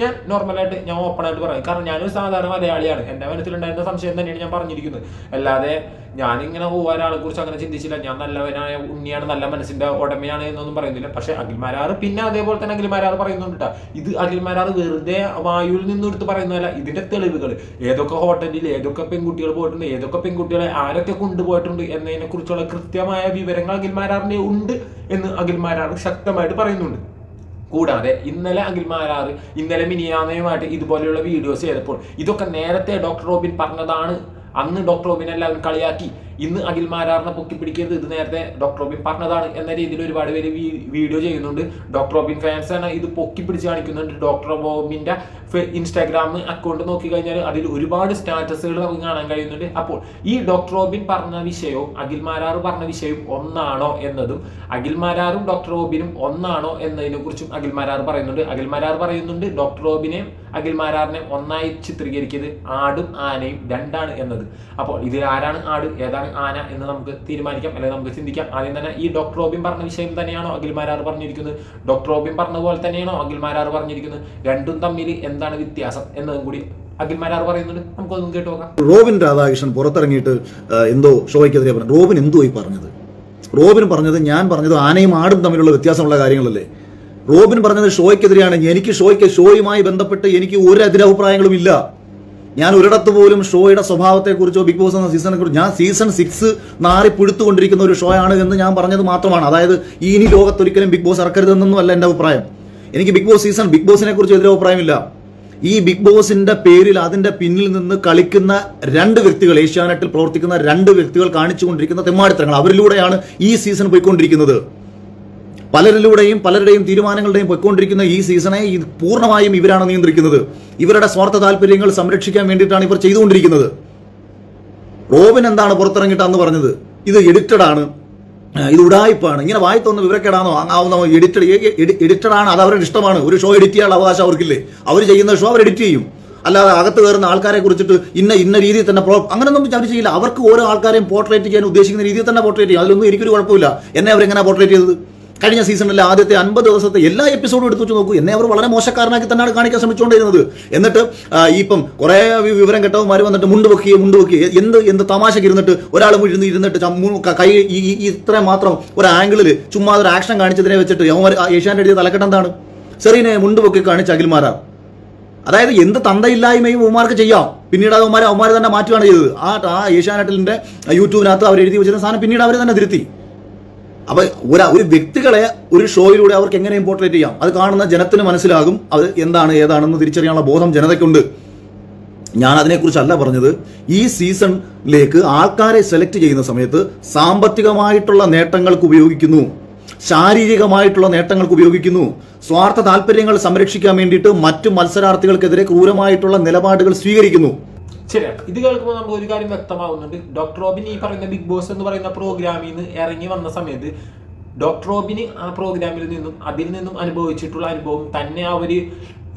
ഞാൻ നോർമലായിട്ട് ഞാൻ ഓപ്പൺ ആയിട്ട് പറയും. കാരണം ഞാനൊരു സാധാരണ മലയാളിയാണ്. എന്റെ മനസ്സിലുണ്ടായിരുന്ന സംശയം തന്നെയാണ് ഞാൻ പറഞ്ഞിരിക്കുന്നത്. അല്ലാതെ ഞാനിങ്ങനെ ഒരാളെ കുറിച്ച് അങ്ങനെ ചിന്തിച്ചില്ല. ഞാൻ നല്ലവനായ ഉണ്ണിയാണ് നല്ല മനസ്സിന്റെ ഉടമയാണ് എന്നൊന്നും പറയുന്നില്ല. പക്ഷെ അഖിൽമാരാർ പിന്നെ അതേപോലെ തന്നെ അഖിൽമാരാർ പറയുന്നുണ്ട് ട്ടാ. ഇത് അഖിൽമാരാർ വെറുതെ വായുവിൽ നിന്ന് എടുത്ത് പറയുന്നതല്ല. ഇതിന്റെ തെളിവുകൾ. ഏതൊക്കെ ഹോട്ടലിൽ ഏതൊക്കെ പെൺകുട്ടികൾ പോയിട്ടുണ്ട് ഏതൊക്കെ പെൺകുട്ടികളെ ആരൊക്കെ കൊണ്ടുപോയിട്ടുണ്ട് എന്നതിനെ കുറിച്ചുള്ള കൃത്യമായ വിവരങ്ങൾ അഖിൽമാരാറിന്റെ ഉണ്ട് എന്ന് അഖിൽമാരാർ ശക്തമായിട്ട് പറയുന്നുണ്ട്. കൂടാതെ ഇന്നലെ അഖിൽ മാരാർ ഇന്നലെ മിനിയാമയുമായിട്ട് ഇതുപോലെയുള്ള വീഡിയോസ് ചെയ്തപ്പോൾ ഇതൊക്കെ നേരത്തെ ഡോക്ടർ റോബിൻ പറഞ്ഞതാണ്. അന്ന് ഡോക്ടർ റോബിൻ എല്ലാവരും കളിയാക്കി. ഇന്ന് അഖിൽമാരാറിനെ പൊക്കി പിടിക്കരുത് ഇത് നേരത്തെ ഡോക്ടർ റോബിൻ പറഞ്ഞതാണ്. എന്ന രീതിയിൽ ഒരുപാട് പേര് വീഡിയോ ചെയ്യുന്നുണ്ട്. ഡോക്ടർ റോബിൻ ഫാൻസ് ആണ് ഇത് പൊക്കി പിടിച്ച് കാണിക്കുന്നുണ്ട്. ഡോക്ടർ റോബിന്റെ ഇൻസ്റ്റാഗ്രാം അക്കൗണ്ട് നോക്കി കഴിഞ്ഞാൽ അതിൽ ഒരുപാട് സ്റ്റാറ്റസുകൾ നമുക്ക് കാണാൻ കഴിയുന്നുണ്ട്. അപ്പോൾ ഈ ഡോക്ടർ റോബിൻ പറഞ്ഞ വിഷയവും അഖിൽ മാരാർ പറഞ്ഞ വിഷയവും ഒന്നാണോ എന്നതും അഖിൽ മാരാറും ഡോക്ടർ റോബിനും ഒന്നാണോ എന്നതിനെ കുറിച്ചും അഖിൽ മാരാർ പറയുന്നുണ്ട്. അഖിൽ മാരാർ പറയുന്നുണ്ട് ഡോക്ടർ റോബിനെ അഖിൽ മാരാറിനെ ഒന്നായി ചിത്രീകരിക്കുന്നത് ആടും ആനയും രണ്ടാണ് എന്നത്. അപ്പോൾ ഇതിൽ ആരാണ് ആട്? ഏതാണ് ആരാണ് ആന എന്ന് നമുക്ക് തീരുമാനിക്കാം അല്ലെങ്കിൽ നമുക്ക് ചിന്തിക്കാം. ആദ്യം തന്നെ ഈ ഡോക്ടർ റോബിൻ പറഞ്ഞ വിഷയം തന്നെയാണോ അഖിൽമാരാർ പറഞ്ഞിരിക്കുന്നത്? ഡോക്ടർ റോബിൻ പറഞ്ഞ പോലെ തന്നെയാണോ അഖിൽമാരാർ പറഞ്ഞിരിക്കുന്നത്? രണ്ടും തമ്മിൽ എന്താണ് വ്യത്യാസം എന്നതും കൂടി റോബിൻ രാധാകൃഷ്ണൻ പുറത്തിറങ്ങിയിട്ട് എന്തോ ഷോയ്ക്കെതിരെ പറഞ്ഞു. റോബിൻ എന്തോ ഈ പറഞ്ഞത്? റോബിൻ പറഞ്ഞത് ഞാൻ പറഞ്ഞത് ആനയും ആടും തമ്മിലുള്ള വ്യത്യാസമുള്ള കാര്യങ്ങളല്ലേ? റോബിൻ പറഞ്ഞത് ഷോയ്ക്കെതിരെയാണ് എനിക്ക് ഷോയ്ക്ക് ഷോയുമായി ബന്ധപ്പെട്ട് എനിക്ക് ഒരു എതിരഭിപ്രായങ്ങളും ഇല്ല. ഞാൻ ഒരിടത്ത് പോലും ഷോയുടെ സ്വഭാവത്തെക്കുറിച്ചോ ബിഗ് ബോസ് എന്ന സീസണെ കുറിച്ച് ഞാൻ സീസൺ സിക്സ് നാറി പിടുത്തുകൊണ്ടിരിക്കുന്ന ഒരു ഷോ ആണ് എന്ന് ഞാൻ പറഞ്ഞത് മാത്രമാണ്. അതായത് ഇനി ലോകത്തൊരിക്കലും ബിഗ് ബോസ് ഇറക്കരുതെന്നൊന്നും അല്ല എന്റെ അഭിപ്രായം. എനിക്ക് ബിഗ് ബോസ് സീസൺ ബിഗ് ബോസിനെ കുറിച്ച് എതിരെ അഭിപ്രായമില്ല. ഈ ബിഗ് ബോസിന്റെ പേരിൽ അതിന്റെ പിന്നിൽ നിന്ന് കളിക്കുന്ന രണ്ട് വ്യക്തികൾ ഏഷ്യാനെറ്റിൽ പ്രവർത്തിക്കുന്ന രണ്ട് വ്യക്തികൾ കാണിച്ചുകൊണ്ടിരിക്കുന്ന തെമ്മാടിത്തരങ്ങൾ അവരിലൂടെയാണ് ഈ സീസൺ പോയിക്കൊണ്ടിരിക്കുന്നത്. പലരിലൂടെയും പലരുടെയും തീരുമാനങ്ങളുടെയും പോയിക്കൊണ്ടിരിക്കുന്ന ഈ സീസണെ ഇത് പൂർണമായും ഇവരാണ് നിയന്ത്രിക്കുന്നത്. ഇവരുടെ സ്വാർത്ഥ താല്പര്യങ്ങൾ സംരക്ഷിക്കാൻ വേണ്ടിയിട്ടാണ് ഇവർ ചെയ്തുകൊണ്ടിരിക്കുന്നത്. റോബിൻ എന്താണ് പുറത്തിറങ്ങിയിട്ട് അന്ന് പറഞ്ഞത്? ഇത് എഡിറ്റഡ് ആണ്. ഇത് ഉടായ്പാണ്. ഇങ്ങനെ വായി തോന്നുന്ന വിവരക്കേടാണോ? ആവുന്ന എഡിറ്റഡ് എഡിറ്റഡ് ആണ്. അത് അവരുടെ ഇഷ്ടമാണ്. ഒരു ഷോ എഡിറ്റ് ചെയ്യാനുള്ള അവകാശം അവർക്കില്ലേ? അവർ ചെയ്യുന്ന ഷോ അവർ എഡിറ്റ് ചെയ്യും. അല്ലാതെ അകത്ത് കയറുന്ന ആൾക്കാരെ കുറിച്ചിട്ട് ഇന്ന ഇന്ന രീതിയിൽ തന്നെ പ്രോ അങ്ങനെയൊന്നും അവർ ചെയ്യില്ല. അവർക്ക് ഓരോ ആൾക്കാരെയും പോർട്രേറ്റ് ചെയ്യാൻ ഉദ്ദേശിക്കുന്ന രീതിയിൽ തന്നെ പോർട്രേറ്റ് ചെയ്യും. അതിലൊന്നും എനിക്കൊരു കുഴപ്പമില്ല. എന്നെ അവരെങ്ങനെ പോർട്രേറ്റ് ചെയ്തത്? കഴിഞ്ഞ സീസണിലെ ആദ്യത്തെ അൻപത് ദിവസത്തെ എല്ലാ എപ്പിസോഡും എടുത്തു വെച്ച് നോക്കൂ. എന്നെ അവർ വളരെ മോശക്കാരനാക്കി തന്നെയാണ് കാണിക്കാൻ ശ്രമിച്ചുകൊണ്ടിരുന്നത്. എന്നിട്ട് ഇപ്പം കുറേ വിവരം കെട്ടവന്മാർ വന്നിട്ട് മുണ്ട് വെക്കുകയും മുണ്ട് വെക്കുകയും എന്ത് എന്ത് തമാശക്ക് ഇരുന്നിട്ട് ഒരാൾ ഇരുന്ന് ഇരുന്നിട്ട് കൈ ഈ ഇത്രയും മാത്രം ഒരു ആംഗിളിൽ ചുമ്മാ ഒരു ആക്ഷൻ കാണിച്ചതിനെ വെച്ചിട്ട് ഏഷ്യാന്റെ എഴുതിയ തലക്കെട്ട് എന്താണ്? സെറീനെ മുണ്ട് പൊക്കി കാണിച്ച അഖിൽമാരാർ അതായത് എന്ത് തന്തയില്ലായ്മയും ഉമാർക്ക് ചെയ്യാം. പിന്നീട് അവന്മാർ തന്നെ മാറ്റുകയാണ് ചെയ്തത്. ആ ആ ഏഷ്യാനെറ്റിന്റെ യൂട്യൂബിനകത്ത് അവർ എഴുതി വെച്ചിരുന്ന സാധനം പിന്നീട് അവർ തന്നെ തിരുത്തി. അപ്പൊ ഒരു ഒരു വ്യക്തികളെ ഒരു ഷോയിലൂടെ അവർക്ക് എങ്ങനെ ഇമ്പോർട്ടേറ്റ് ചെയ്യാം? അത് കാണുന്ന ജനത്തിന് മനസ്സിലാകും അത് എന്താണ് ഏതാണെന്ന് തിരിച്ചറിയാനുള്ള ബോധം ജനതയ്ക്കുണ്ട്. ഞാൻ അതിനെക്കുറിച്ചല്ല പറഞ്ഞത്. ഈ സീസണിലേക്ക് ആൾക്കാരെ സെലക്ട് ചെയ്യുന്ന സമയത്ത് സാമ്പത്തികമായിട്ടുള്ള നേട്ടങ്ങൾക്ക് ഉപയോഗിക്കുന്നു. ശാരീരികമായിട്ടുള്ള നേട്ടങ്ങൾക്ക് ഉപയോഗിക്കുന്നു. സ്വാർത്ഥ താല്പര്യങ്ങൾ സംരക്ഷിക്കാൻ വേണ്ടിയിട്ട് മറ്റു മത്സരാർത്ഥികൾക്കെതിരെ ക്രൂരമായിട്ടുള്ള നിലപാടുകൾ സ്വീകരിക്കുന്നു. ശരിയാണ് ഇത് കേൾക്കുമ്പോൾ നമുക്ക് ഒരു കാര്യം വ്യക്തമാവുന്നുണ്ട്. ഡോക്ടർ റോബിൻ ഈ പറയുന്ന ബിഗ് ബോസ് എന്ന് പറയുന്ന പ്രോഗ്രാമിൽ നിന്ന് ഇറങ്ങി വന്ന സമയത്ത് ഡോക്ടർ റോബിന് ആ പ്രോഗ്രാമിൽ നിന്നും അതിൽ നിന്നും അനുഭവിച്ചിട്ടുള്ള അനുഭവം തന്നെ അവർ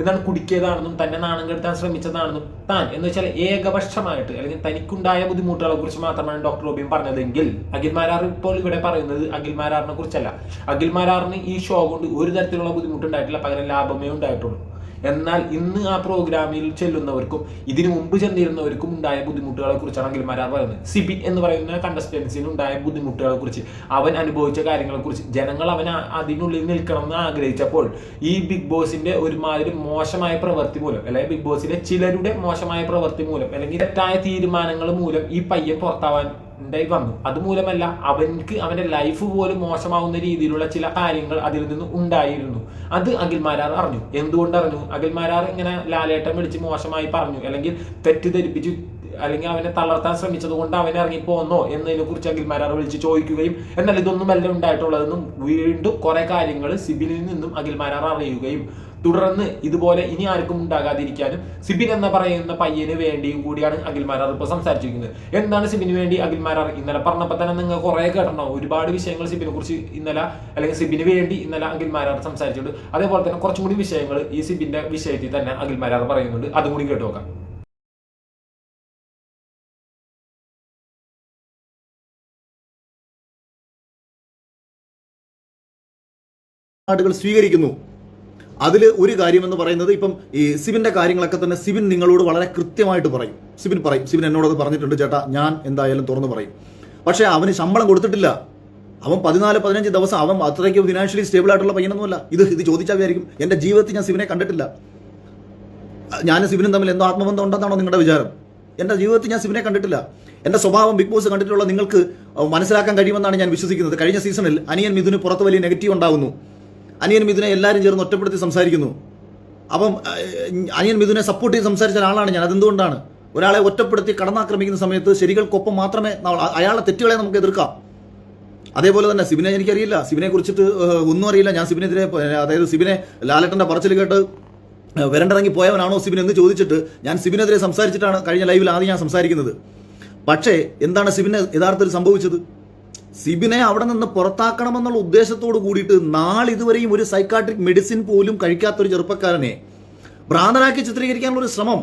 എന്താണ് കുടിക്കിയതാണെന്നും തന്നെ നാണം കെടുത്താൻ ശ്രമിച്ചതാണെന്നും താൻ എന്ന് വെച്ചാൽ ഏകപക്ഷമായിട്ട് അല്ലെങ്കിൽ തനിക്കുണ്ടായ ബുദ്ധിമുട്ടുകളെ കുറിച്ച് മാത്രമാണ് ഡോക്ടർ റോബിൻ പറഞ്ഞതെങ്കിൽ അഖിൽമാരാർ ഇപ്പോൾ ഇവിടെ പറയുന്നത് അഖിൽമാരാറിനെ കുറിച്ചല്ല. അഖിൽമാരാറിന് ഈ ഷോ കൊണ്ട് ഒരു തരത്തിലുള്ള ബുദ്ധിമുട്ടുണ്ടായിട്ടില്ല. പകരം ലാഭമേ ഉണ്ടായിട്ടുള്ളൂ. എന്നാൽ ഇന്ന് ആ പ്രോഗ്രാമിൽ ചെല്ലുന്നവർക്കും ഇതിനു മുമ്പ് ചെന്നിരുന്നവർക്കും ഉണ്ടായ ബുദ്ധിമുട്ടുകളെ കുറിച്ചാണ് അഖിൽമാരാർ പറയുന്നത്. സിബിൻ എന്ന് പറയുന്ന കണ്ടസ്റ്റൻസിന് ഉണ്ടായ ബുദ്ധിമുട്ടുകളെ കുറിച്ച് അവൻ അനുഭവിച്ച കാര്യങ്ങളെ കുറിച്ച് ജനങ്ങൾ അവൻ അതിനുള്ളിൽ നിൽക്കണം എന്ന് ആഗ്രഹിച്ചപ്പോൾ ഈ ബിഗ് ബോസിന്റെ ഒരുമാതിരി മോശമായ പ്രവൃത്തി മൂലം അല്ലെങ്കിൽ ബിഗ് ബോസിലെ ചിലരുടെ മോശമായ പ്രവൃത്തി മൂലം അല്ലെങ്കിൽ തെറ്റായ തീരുമാനങ്ങൾ മൂലം ഈ പയ്യൻ പുറത്താവാൻ ഉണ്ടായി വന്നു. അതുമൂലമല്ല അവൻക്ക് അവന്റെ ലൈഫ് പോലും മോശമാവുന്ന രീതിയിലുള്ള ചില കാര്യങ്ങൾ അതിൽ നിന്ന് ഉണ്ടായിരുന്നു. അത് അഖിൽ മാരാർ അറിഞ്ഞു. എന്തുകൊണ്ട് അറിഞ്ഞു? അഖിൽ മാരാർ ഇങ്ങനെ ലാലേട്ടം വിളിച്ച് മോശമായി പറഞ്ഞു. അല്ലെങ്കിൽ തെറ്റിദ്ധരിപ്പിച്ചു അല്ലെങ്കിൽ അവനെ തളർത്താൻ ശ്രമിച്ചത് കൊണ്ട് അവൻ ഇറങ്ങിപ്പോന്നോ എന്നതിനെ കുറിച്ച് അഖിൽമാരാർ വിളിച്ച് ചോദിക്കുകയും എന്നാൽ ഇതൊന്നുമല്ല ഉണ്ടായിട്ടുള്ളതെന്നും വീണ്ടും കുറെ കാര്യങ്ങൾ സിബിലിൽ നിന്നും അഖിൽമാരാർ അറിയുകയും തുടർന്ന് ഇതുപോലെ ഇനി ആർക്കും ഉണ്ടാകാതിരിക്കാനും സിബിൻ എന്ന് പറയുന്ന പയ്യന് വേണ്ടിയും കൂടിയാണ് അഖിൽമാരാർ ഇപ്പോൾ സംസാരിച്ചിരിക്കുന്നത്. എന്താണ് സിബിന് വേണ്ടി അഖിൽമാരാർ ഇന്നലെ പറഞ്ഞപ്പോൾ തന്നെ നിങ്ങൾ കുറെ കേട്ടണോ ഒരുപാട് വിഷയങ്ങൾ സിബിനെ കുറിച്ച് ഇന്നലെ അല്ലെങ്കിൽ സിബിന് വേണ്ടി ഇന്നലെ അഖിൽമാരാർ സംസാരിച്ചിട്ടുണ്ട്. അതേപോലെ തന്നെ കുറച്ചും കൂടി വിഷയങ്ങൾ ഈ സിബിന്റെ വിഷയത്തിൽ തന്നെ അഖിൽമാരാർ പറയുന്നുണ്ട്. അതും കൂടി കേട്ടു നോക്കാം. നിലപാടുകൾ സ്വീകരിക്കുന്നു. അതിൽ ഒരു കാര്യം എന്ന് പറയുന്നത് ഇപ്പം ഈ സിബിന്റെ കാര്യങ്ങളൊക്കെ തന്നെ സിബിൻ നിങ്ങളോട് വളരെ കൃത്യമായിട്ട് പറയും. സിബിൻ പറയും. സിബിൻ എന്നോടത് പറഞ്ഞിട്ടുണ്ട് ചേട്ടാ ഞാൻ എന്തായാലും തുറന്നു പറയും. പക്ഷേ അവന് ശമ്പളം കൊടുത്തിട്ടില്ല. അവൻ പതിനാല് പതിനഞ്ച് ദിവസം അവൻ അത്രയ്ക്ക് ഫിനാൻഷ്യലി സ്റ്റേബിൾ ആയിട്ടുള്ള പയ്യനൊന്നുമല്ല. ഇത് ഇത് ചോദിച്ചാൽ വിചാരിക്കും എന്റെ ജീവിതത്തിൽ ഞാൻ സിബിനെ കണ്ടിട്ടില്ല. ഞാൻ സിബിനും തമ്മിൽ എന്തോ ആത്മബന്ധം ഉണ്ടെന്നാണോ നിങ്ങളുടെ വിചാരം? എന്റെ ജീവിതത്തിൽ ഞാൻ സിബിനെ കണ്ടിട്ടില്ല. എന്റെ സ്വഭാവം ബിഗ് ബോസ് കണ്ടിട്ടുള്ള നിങ്ങൾക്ക് മനസ്സിലാക്കാൻ കഴിയുമെന്നാണ് ഞാൻ വിശ്വസിക്കുന്നത്. കഴിഞ്ഞ സീസണിൽ അനിയൻ മിഥുന് പുറത്ത് വലിയ നെഗറ്റീവ് ഉണ്ടാകുന്നു അനിയൻ മിഥുനെ എല്ലാവരും ചേർന്ന് ഒറ്റപ്പെടുത്തി സംസാരിക്കുന്നു. അപ്പം അനിയൻ മിഥുനെ സപ്പോർട്ട് ചെയ്ത് സംസാരിച്ച ഒരാളാണ് ഞാൻ. അതെന്തുകൊണ്ടാണ്? ഒരാളെ ഒറ്റപ്പെടുത്തി കടന്നാക്രമിക്കുന്ന സമയത്ത് ശരികൾക്കൊപ്പം മാത്രമേ അയാളുടെ തെറ്റുകളെ നമുക്ക് എതിർക്കാം. അതേപോലെ തന്നെ സിബിനെ എനിക്കറിയില്ല. സിബിനെ കുറിച്ചിട്ട് ഒന്നും അറിയില്ല. ഞാൻ സിബിനെതിരെ അതായത് സിബിനെ ലാലട്ടന്റെ പറച്ചിൽ കേട്ട് വരണ്ടിറങ്ങി പോയവനാണോ സിബിൻ എന്ന് ചോദിച്ചിട്ട് ഞാൻ സിബിനെതിരെ സംസാരിച്ചിട്ടാണ് കഴിഞ്ഞ ലൈവിൽ ആദ്യം ഞാൻ സംസാരിക്കുന്നത്. പക്ഷേ എന്താണ് സിബിന് യഥാർത്ഥത്തിൽ സംഭവിച്ചത്? സിബിനെ അവിടെ നിന്ന് പുറത്താക്കണമെന്നുള്ള ഉദ്ദേശത്തോട് കൂടിയിട്ട് നാളിതുവരെയും ഒരു സൈക്കാട്രിക് മെഡിസിൻ പോലും കഴിക്കാത്തൊരു ചെറുപ്പക്കാരനെ ഭ്രാന്തനാക്കി ചിത്രീകരിക്കാനുള്ള ഒരു ശ്രമം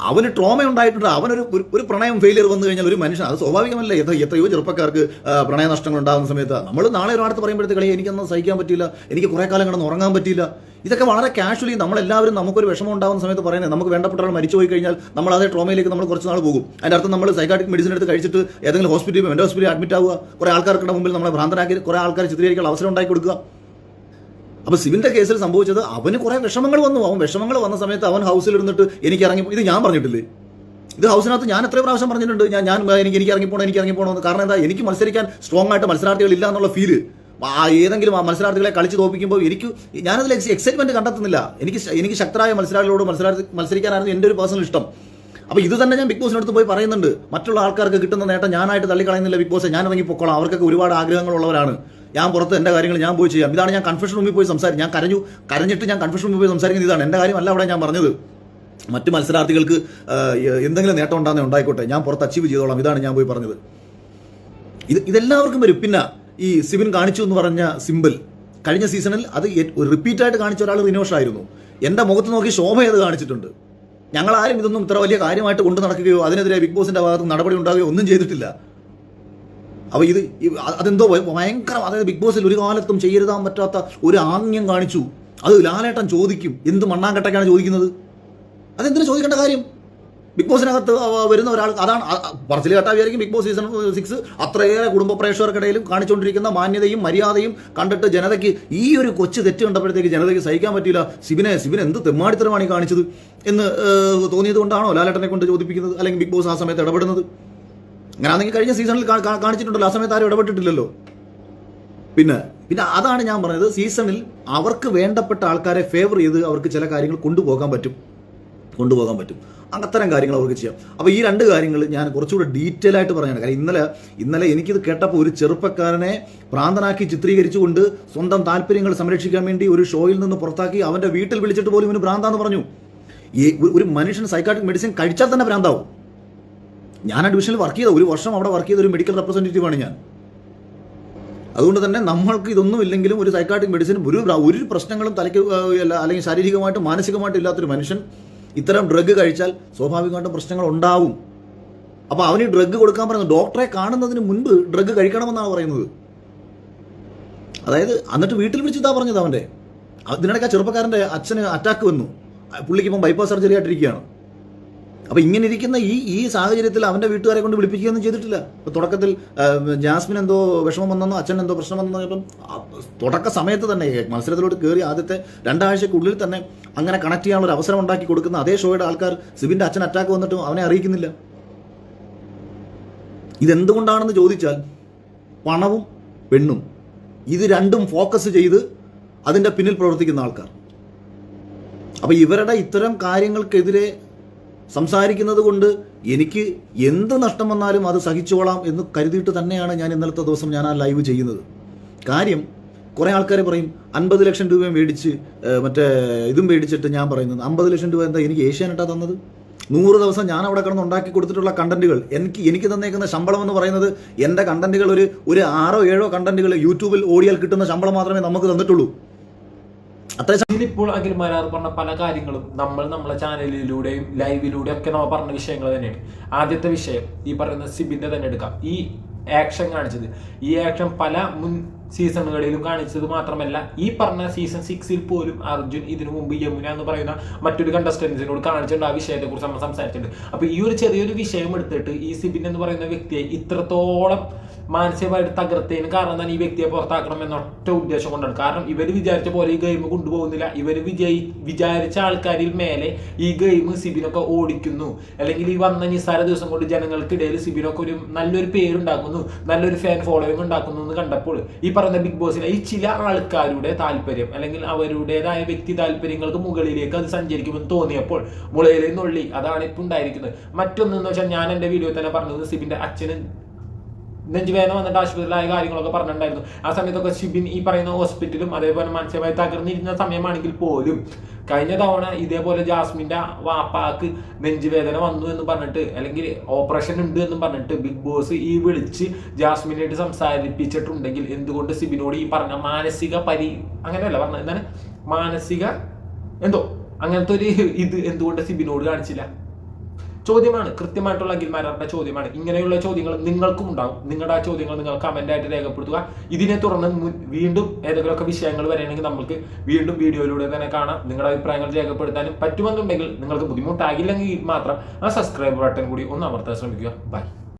അവന് ട്രോമ ഉണ്ടായിട്ടുണ്ട്. അവനൊരു ഒരു- പ്രണയം ഫെയിലിയർ വന്നു കഴിഞ്ഞാൽ ഒരു മനുഷ്യൻ അത് സ്വാഭാവികമല്ലേ. എത്ര എത്രയോ ചെറുപ്പക്കാർക്ക് പ്രണയ നഷ്ടങ്ങൾ ഉണ്ടാകുന്ന സമയത്ത് നമ്മൾ നാളെ ഒരാളത്ത് പറയുമ്പോഴത്തേക്ക് കളി എനിക്കൊന്നും സഹിക്കാൻ പറ്റില്ല എനിക്ക് കുറെ കാലം കിടന്ന് ഉറങ്ങാൻ പറ്റില്ല ഇതൊക്കെ വളരെ കാഷ്വലി നമ്മളെല്ലാവരും നമുക്കൊരു വിഷമം ഉണ്ടാകുന്ന സമയത്ത് പറയുന്നത്. നമുക്ക് വേണ്ടപ്പെട്ട ആൾ മരിച്ചു പോയി കഴിഞ്ഞാൽ നമ്മൾ അതേ ട്രോമയിലേക്ക് നമ്മൾ കുറച്ച് നാൾ പോകും. അതിന്റെ അർത്ഥം നമ്മൾ സൈക്കാട്രിക് മെഡിസിൻ എടുത്ത് കഴിച്ചിട്ട് ഏതെങ്കിലും ഹോസ്പിറ്റലിൽ മെന്റൽ ഹോസ്പിറ്റലിൽ അഡ്മിറ്റ് ആവുക. കുറേ ആൾക്കാർക്ക് മുമ്പിൽ നമ്മളെ ഭ്രാന്തനാക്കി കുറേ ആൾക്കാർ ചിത്രീകരിക്കാനുള്ള അവസരം ഉണ്ടാക്കി കൊടുക്കുക. അപ്പൊ സിബിന്റെ കേസിൽ സംഭവിച്ചത് അവന് കുറെ വിഷമങ്ങൾ വന്നു. അവൻ വിഷമങ്ങൾ വന്ന സമയത്ത് അവൻ ഹൗസിൽ ഇരുന്നിട്ട് എനിക്ക് ഇറങ്ങി ഇത് ഞാൻ പറഞ്ഞിട്ടില്ലേ? ഇത് ഹൗസിനകത്ത് ഞാൻ എത്ര പ്രാവശ്യം പറഞ്ഞിട്ടുണ്ട്. ഞാൻ ഞാൻ എനിക്ക് എനിക്ക് ഇറങ്ങിപ്പോണം എനിക്ക് ഇറങ്ങിപ്പോണം കാരണം എന്താ? എനിക്ക് മത്സരിക്കാൻ സ്ട്രോങ് ആയിട്ട് മത്സരാർത്ഥികൾ ഇല്ല എന്നുള്ള ഫീൽ ഏതെങ്കിലും മത്സരാർത്ഥികളെ കളിച്ച് തോപ്പിക്കുമ്പോൾ എനിക്ക് ഞാനതിൽ എക്സൈറ്റ്മെന്റ് കണ്ടെത്തുന്നില്ല. എനിക്ക് എനിക്ക് ശക്തരായ മത്സരാർത്ഥികളോട് മത്സരാർത്ഥി മത്സരിക്കാനായിരുന്നു എന്റെ ഒരു പേഴ്സണൽ ഇഷ്ടം. അപ്പൊ ഇത് തന്നെ ഞാൻ ബിഗ് ബോസിനടുത്ത് പോയി പറയുന്നുണ്ട്. മറ്റുള്ള ആൾക്കാർക്ക് കിട്ടുന്ന നേട്ടം ഞാനായിട്ട് തള്ളിക്കളയുന്നില്ല ബിഗ് ബോസ് ഞാൻ ഇറങ്ങി പൊക്കോളാം. അവർക്കൊക്കെ ഒരുപാട് ആഗ്രഹങ്ങളുള്ളവരാണ്. ഞാൻ പുറത്ത് എന്റെ കാര്യങ്ങൾ ഞാൻ പോയി ചെയ്യാം. ഇതാണ് ഞാൻ കൺഫ്യൂഷൻ റൂമിൽ പോയി സംസാരിക്കും ഞാൻ കരഞ്ഞു. കരഞ്ഞിട്ട് ഞാൻ കൺഫ്യൂഷൻ റൂമിൽ പോയി സംസാരിക്കുന്നത് ഇതാണ്. എന്റെ കാര്യമല്ല അവിടെ ഞാൻ പറഞ്ഞത്. മറ്റ് മത്സരാർത്ഥികൾക്ക് എന്തെങ്കിലും നേട്ടം ഉണ്ടാകുന്ന ഉണ്ടായിക്കോട്ടെ. ഞാൻ പുറത്ത് അച്ചീവ് ചെയ്തോളാം. ഇതാണ് ഞാൻ പോയി പറഞ്ഞത്. ഇത് ഇതെല്ലാവർക്കും വരും. പിന്നെ ഈ സിബിൻ കാണിച്ചു എന്ന് പറഞ്ഞ സിമ്പിൾ. കഴിഞ്ഞ സീസണിൽ അത് റിപ്പീറ്റ് ആയിട്ട് കാണിച്ച ഒരാൾ റിനോഷായിരുന്നു എന്റെ മുഖത്ത് നോക്കി ശോഭ അത് കാണിച്ചിട്ടുണ്ട്? ഞങ്ങൾ ആരും ഇതൊന്നും ഇത്ര വലിയ കാര്യമായിട്ട് കൊണ്ടു നടക്കുകയോ അതിനെതിരെ ബിഗ് ബോസിന്റെ ഭാഗത്ത് നടപടി ഉണ്ടാകുകയോ ഒന്നും ചെയ്തിട്ടില്ല. അപ്പൊ ഇത് അതെന്തോ ഭയ- ഭയങ്കര അതായത് ബിഗ് ബോസിൽ ഒരു കാലത്തും ചെയ്യരുതാൻ പറ്റാത്ത ഒരു ആംഗ്യം കാണിച്ചു. അത് ലാലേട്ടൻ ചോദിക്കും എന്ത് മണ്ണാങ്കട്ടയ്ക്കാണ് ചോദിക്കുന്നത്? അതെന്തിനു ചോദിക്കേണ്ട കാര്യം? ബിഗ് ബോസിനകത്ത് വരുന്ന ഒരാൾ അതാണ് പറച്ചിൽ കേട്ടാ വിചാരിക്കും ബിഗ് ബോസ് സീസൺ സിക്സ് അത്രയേറെ കുടുംബ പ്രേക്ഷകർക്കിടയിലും കാണിച്ചുകൊണ്ടിരിക്കുന്ന മാന്യതയും മര്യാദയും കണ്ടിട്ട് ജനതയ്ക്ക് ഈ ഒരു കൊച്ചു തെറ്റ് കണ്ടപ്പോഴത്തേക്ക് ജനതയ്ക്ക് സഹിക്കാൻ പറ്റില്ല സിബിനെ സിബിൻ എന്ത് തെമ്മാടിത്തരമാണ് ഈ കാണിച്ചത് എന്ന് തോന്നിയത് കൊണ്ടാണോ ലാലേട്ടനെ കൊണ്ട് ചോദിപ്പിക്കുന്നത് അല്ലെങ്കിൽ ബിഗ് ബോസ് ആ സമയത്ത് ഇടപെടുന്നത്? അങ്ങനെയാണെങ്കിൽ കഴിഞ്ഞ സീസണിൽ കാണിച്ചിട്ടുണ്ടല്ലോ ആ സമയത്ത് ആരും ഇടപെട്ടിട്ടില്ലല്ലോ. പിന്നെ പിന്നെ അതാണ് ഞാൻ പറഞ്ഞത് സീസണിൽ അവർക്ക് വേണ്ടപ്പെട്ട ആൾക്കാരെ ഫേവർ ചെയ്ത് അവർക്ക് ചില കാര്യങ്ങൾ കൊണ്ടുപോകാൻ പറ്റും. കൊണ്ടുപോകാൻ പറ്റും. അത്തരം കാര്യങ്ങൾ അവർക്ക് ചെയ്യാം. അപ്പോൾ ഈ രണ്ട് കാര്യങ്ങൾ ഞാൻ കുറച്ചുകൂടെ ഡീറ്റെയിൽ ആയിട്ട് പറയണം കാര്യം ഇന്നലെ ഇന്നലെ എനിക്കിത് കേട്ടപ്പോൾ ഒരു ചെറുപ്പക്കാരനെ പ്രാന്തനാക്കി ചിത്രീകരിച്ചുകൊണ്ട് സ്വന്തം താല്പര്യങ്ങൾ സംരക്ഷിക്കാൻ വേണ്ടി ഒരു ഷോയിൽ നിന്ന് പുറത്താക്കി അവന്റെ വീട്ടിൽ വിളിച്ചിട്ട് പോലും ഇവന് ഭ്രാന്താന്ന് പറഞ്ഞു. ഈ ഒരു- മനുഷ്യൻ സൈക്കാട്രിക് മെഡിസിൻ കഴിച്ചാൽ തന്നെ ഭ്രാന്താവും. ഞാൻ ആ ഡിവിഷനിൽ വർക്ക് ചെയ്ത ഒരു വർഷം അവിടെ വർക്ക് ചെയ്ത ഒരു മെഡിക്കൽ റെപ്രസെന്റേറ്റീവാണ് ഞാൻ. അതുകൊണ്ട് തന്നെ നമ്മൾക്ക് ഇതൊന്നും ഇല്ലെങ്കിലും ഒരു സൈക്കാട്രിക് മെഡിസിൻ ഒരു ഒരു പ്രശ്നങ്ങളും തലയ്ക്ക് അല്ല, അല്ലെങ്കിൽ ശാരീരികമായിട്ടും മാനസികമായിട്ടും ഇല്ലാത്തൊരു മനുഷ്യൻ ഇത്തരം ഡ്രഗ് കഴിച്ചാൽ സ്വാഭാവികമായിട്ടും പ്രശ്നങ്ങൾ ഉണ്ടാവും. അപ്പോൾ അവന് ഡ്രഗ് കൊടുക്കാൻ പറയുന്നത് ഡോക്ടറെ കാണുന്നതിന് മുൻപ് ഡ്രഗ് കഴിക്കണമെന്നാണ് പറയുന്നത്. അതായത് എന്നിട്ട് വീട്ടിൽ വിളിച്ചിട്ടാ പറഞ്ഞത് അവന്റെ. അതിനിടയ്ക്ക് ആ ചെറുപ്പക്കാരന്റെ അച്ഛന് അറ്റാക്ക് വന്നു. പുള്ളിക്ക് ഇപ്പം ബൈപ്പാസ് സർജറി ആയിട്ടിരിക്കുകയാണ്. അപ്പൊ ഇങ്ങനെ ഇരിക്കുന്ന ഈ ഈ സാഹചര്യത്തിൽ അവന്റെ വീട്ടുകാരെ കൊണ്ട് വിളിപ്പിക്കുകയൊന്നും ചെയ്തിട്ടില്ല. അപ്പൊ തുടക്കത്തിൽ ജാസ്മിൻ എന്തോ വിഷമം വന്നെന്നോ അച്ഛൻ എന്തോ പ്രശ്നം വന്നെന്നോ ഇപ്പം തുടക്ക സമയത്ത് തന്നെ മത്സരത്തിലോട്ട് കയറി ആദ്യത്തെ രണ്ടാഴ്ചക്കുള്ളിൽ തന്നെ അങ്ങനെ കണക്ട് ചെയ്യാനുള്ള ഒരു അവസരം ഉണ്ടാക്കി കൊടുക്കുന്ന അതേ ഷോയുടെ ആൾക്കാർ സിബിന്റെ അച്ഛൻ അറ്റാക്ക് വന്നിട്ടും അവനെ അറിയിക്കുന്നില്ല. ഇതെന്തുകൊണ്ടാണെന്ന് ചോദിച്ചാൽ പണവും പെണ്ണും. ഇത് രണ്ടും ഫോക്കസ് ചെയ്ത് അതിന്റെ പിന്നിൽ പ്രവർത്തിക്കുന്ന ആൾക്കാർ. അപ്പോൾ ഇവരുടെ ഇത്തരം കാര്യങ്ങൾക്കെതിരെ സംസാരിക്കുന്നത് കൊണ്ട് എനിക്ക് എന്ത് നഷ്ടം വന്നാലും അത് സഹിച്ചോളാം എന്ന് കരുതിയിട്ട് തന്നെയാണ് ഞാൻ ഇന്നലത്തെ ദിവസം ഞാൻ ആ ലൈവ് ചെയ്യുന്നത്. കാര്യം കുറേ ആൾക്കാർ പറയും അൻപത് ലക്ഷം രൂപയും മേടിച്ച് മറ്റേ ഇതും മേടിച്ചിട്ട് ഞാൻ പറയുന്നത് അമ്പത് ലക്ഷം രൂപ എന്താ എനിക്ക് ഏഷ്യാനെട്ടാ തന്നത്? നൂറ് ദിവസം ഞാൻ അവിടെ കിടന്ന് ഉണ്ടാക്കി കൊടുത്തിട്ടുള്ള കണ്ടന്റുകൾ എനിക്ക് എനിക്ക് തന്നേക്കുന്ന ശമ്പളം എന്ന് പറയുന്നത് എന്റെ കണ്ടന്റുകൾ ഒരു ഒരു ആറോ ഏഴോ കണ്ടന്റുകൾ യൂട്യൂബിൽ ഓടിയാൽ കിട്ടുന്ന ശമ്പളം മാത്രമേ നമുക്ക് തന്നിട്ടുള്ളൂ. ഇതിലിപ്പോൾ അഖിൽമാരാർ പറഞ്ഞ പല കാര്യങ്ങളും നമ്മൾ നമ്മളെ ചാനലിലൂടെയും ലൈവിലൂടെയും ഒക്കെ നമ്മൾ പറഞ്ഞ വിഷയങ്ങൾ തന്നെയാണ്. ആദ്യത്തെ വിഷയം ഈ പറയുന്ന സിബിന്റെ തന്നെ എടുക്കാം. ഈ ആക്ഷൻ കാണിച്ചത്. ഈ ആക്ഷൻ പല മുൻ സീസണുകളിലും കാണിച്ചത് മാത്രമല്ല ഈ പറഞ്ഞ സീസൺ സിക്സിൽ പോലും അർജുൻ ഇതിനു മുമ്പ് യമുന എന്ന് പറയുന്ന മറ്റൊരു കണ്ടസ്റ്റൻസിനോട് കാണിച്ചിട്ടുണ്ട്. ആ വിഷയത്തെ കുറിച്ച് നമ്മൾ സംസാരിച്ചിട്ടുണ്ട്. അപ്പൊ ഈ ഒരു ചെറിയൊരു വിഷയം എടുത്തിട്ട് ഈ സിബിൻ എന്ന് പറയുന്ന വ്യക്തിയെ ഇത്രത്തോളം മാനസികമായിട്ട് തകർത്തതിന് കാരണം തന്നെ ഈ വ്യക്തിയെ പുറത്താക്കണം എന്ന ഒറ്റ ഉദ്ദേശം കൊണ്ടാണ്. കാരണം ഇവർ വിചാരിച്ച പോലെ ഈ ഗെയിം കൊണ്ടുപോകുന്നില്ല. ഇവർ വിജയി വിചാരിച്ച ആൾക്കാരിൽ മേലെ ഈ ഗെയിം സിബിനൊക്കെ ഓടിക്കുന്നു. അല്ലെങ്കിൽ ഈ വന്ന നിസ്സാര ദിവസം കൊണ്ട് ജനങ്ങൾക്കിടയിൽ സിബിനൊക്കെ ഒരു നല്ലൊരു പേരുണ്ടാക്കുന്നു നല്ലൊരു ഫാൻ ഫോളോവിംഗ് ഉണ്ടാക്കുന്നു എന്ന് കണ്ടപ്പോൾ ഈ പറയുന്ന ബിഗ് ബോസിലെ ഈ ചില ആൾക്കാരുടെ താല്പര്യം അല്ലെങ്കിൽ അവരുടേതായ വ്യക്തി താല്പര്യങ്ങൾക്ക് മുകളിലേക്ക് അത് സഞ്ചരിക്കുമെന്ന് തോന്നിയപ്പോൾ മുളയിലെ നുള്ളി അതാണ് ഇപ്പം ഉണ്ടായിരിക്കുന്നത്. മറ്റൊന്നെന്ന് വെച്ചാൽ ഞാൻ എന്റെ വീഡിയോ തന്നെ പറഞ്ഞത് സിബിന്റെ അച്ഛന് നെഞ്ചുവേദന വന്നിട്ട് ആശുപത്രിയിലായ കാര്യങ്ങളൊക്കെ പറഞ്ഞിട്ടുണ്ടായിരുന്നു. ആ സമയത്തൊക്കെ ഷിബിൻ ഈ പറയുന്ന ഹോസ്പിറ്റലും അതേപോലെ മാനസികമായി തകർന്നിരുന്ന സമയമാണെങ്കിൽ പോലും കഴിഞ്ഞ തവണ ഇതേപോലെ ജാസ്മിന്റെ വാപ്പാക്ക് നെഞ്ചുവേദന വന്നു എന്ന് പറഞ്ഞിട്ട് അല്ലെങ്കിൽ ഓപ്പറേഷൻ ഉണ്ട് എന്ന് പറഞ്ഞിട്ട് ബിഗ് ബോസ് ഈ വിളിച്ച് ജാസ്മിനായിട്ട് സംസാരിപ്പിച്ചിട്ടുണ്ടെങ്കിൽ എന്തുകൊണ്ട് സിബിനോട് ഈ പറഞ്ഞ മാനസിക പരി അങ്ങനെയല്ല പറഞ്ഞ എന്താണ്? മാനസിക എന്തോ അങ്ങനത്തെ ഒരു ഇത് എന്തുകൊണ്ട് സിബിനോട് കാണിച്ചില്ല? ചോദ്യമാണ്. കൃത്യമായിട്ടുള്ള അഖിൽമാരുടെ ചോദ്യമാണ്. ഇങ്ങനെയുള്ള ചോദ്യങ്ങൾ നിങ്ങൾക്കും ഉണ്ടാവും. നിങ്ങളുടെ ആ ചോദ്യങ്ങൾ നിങ്ങൾ കമന്റ് ആയിട്ട് രേഖപ്പെടുത്തുക. ഇതിനെ തുടർന്ന് വീണ്ടും ഏതെങ്കിലുമൊക്കെ വിഷയങ്ങൾ വരികയാണെങ്കിൽ നമുക്ക് വീണ്ടും വീഡിയോയിലൂടെ തന്നെ കാണാം. നിങ്ങളുടെ അഭിപ്രായങ്ങൾ രേഖപ്പെടുത്താനും പറ്റുമെന്നുണ്ടെങ്കിൽ നിങ്ങൾക്ക് ബുദ്ധിമുട്ടാകില്ലെങ്കിൽ മാത്രം ആ സബ്സ്ക്രൈബ് ബട്ടൺ കൂടി ഒന്ന് അമർത്താൻ ശ്രമിക്കുക. ബൈ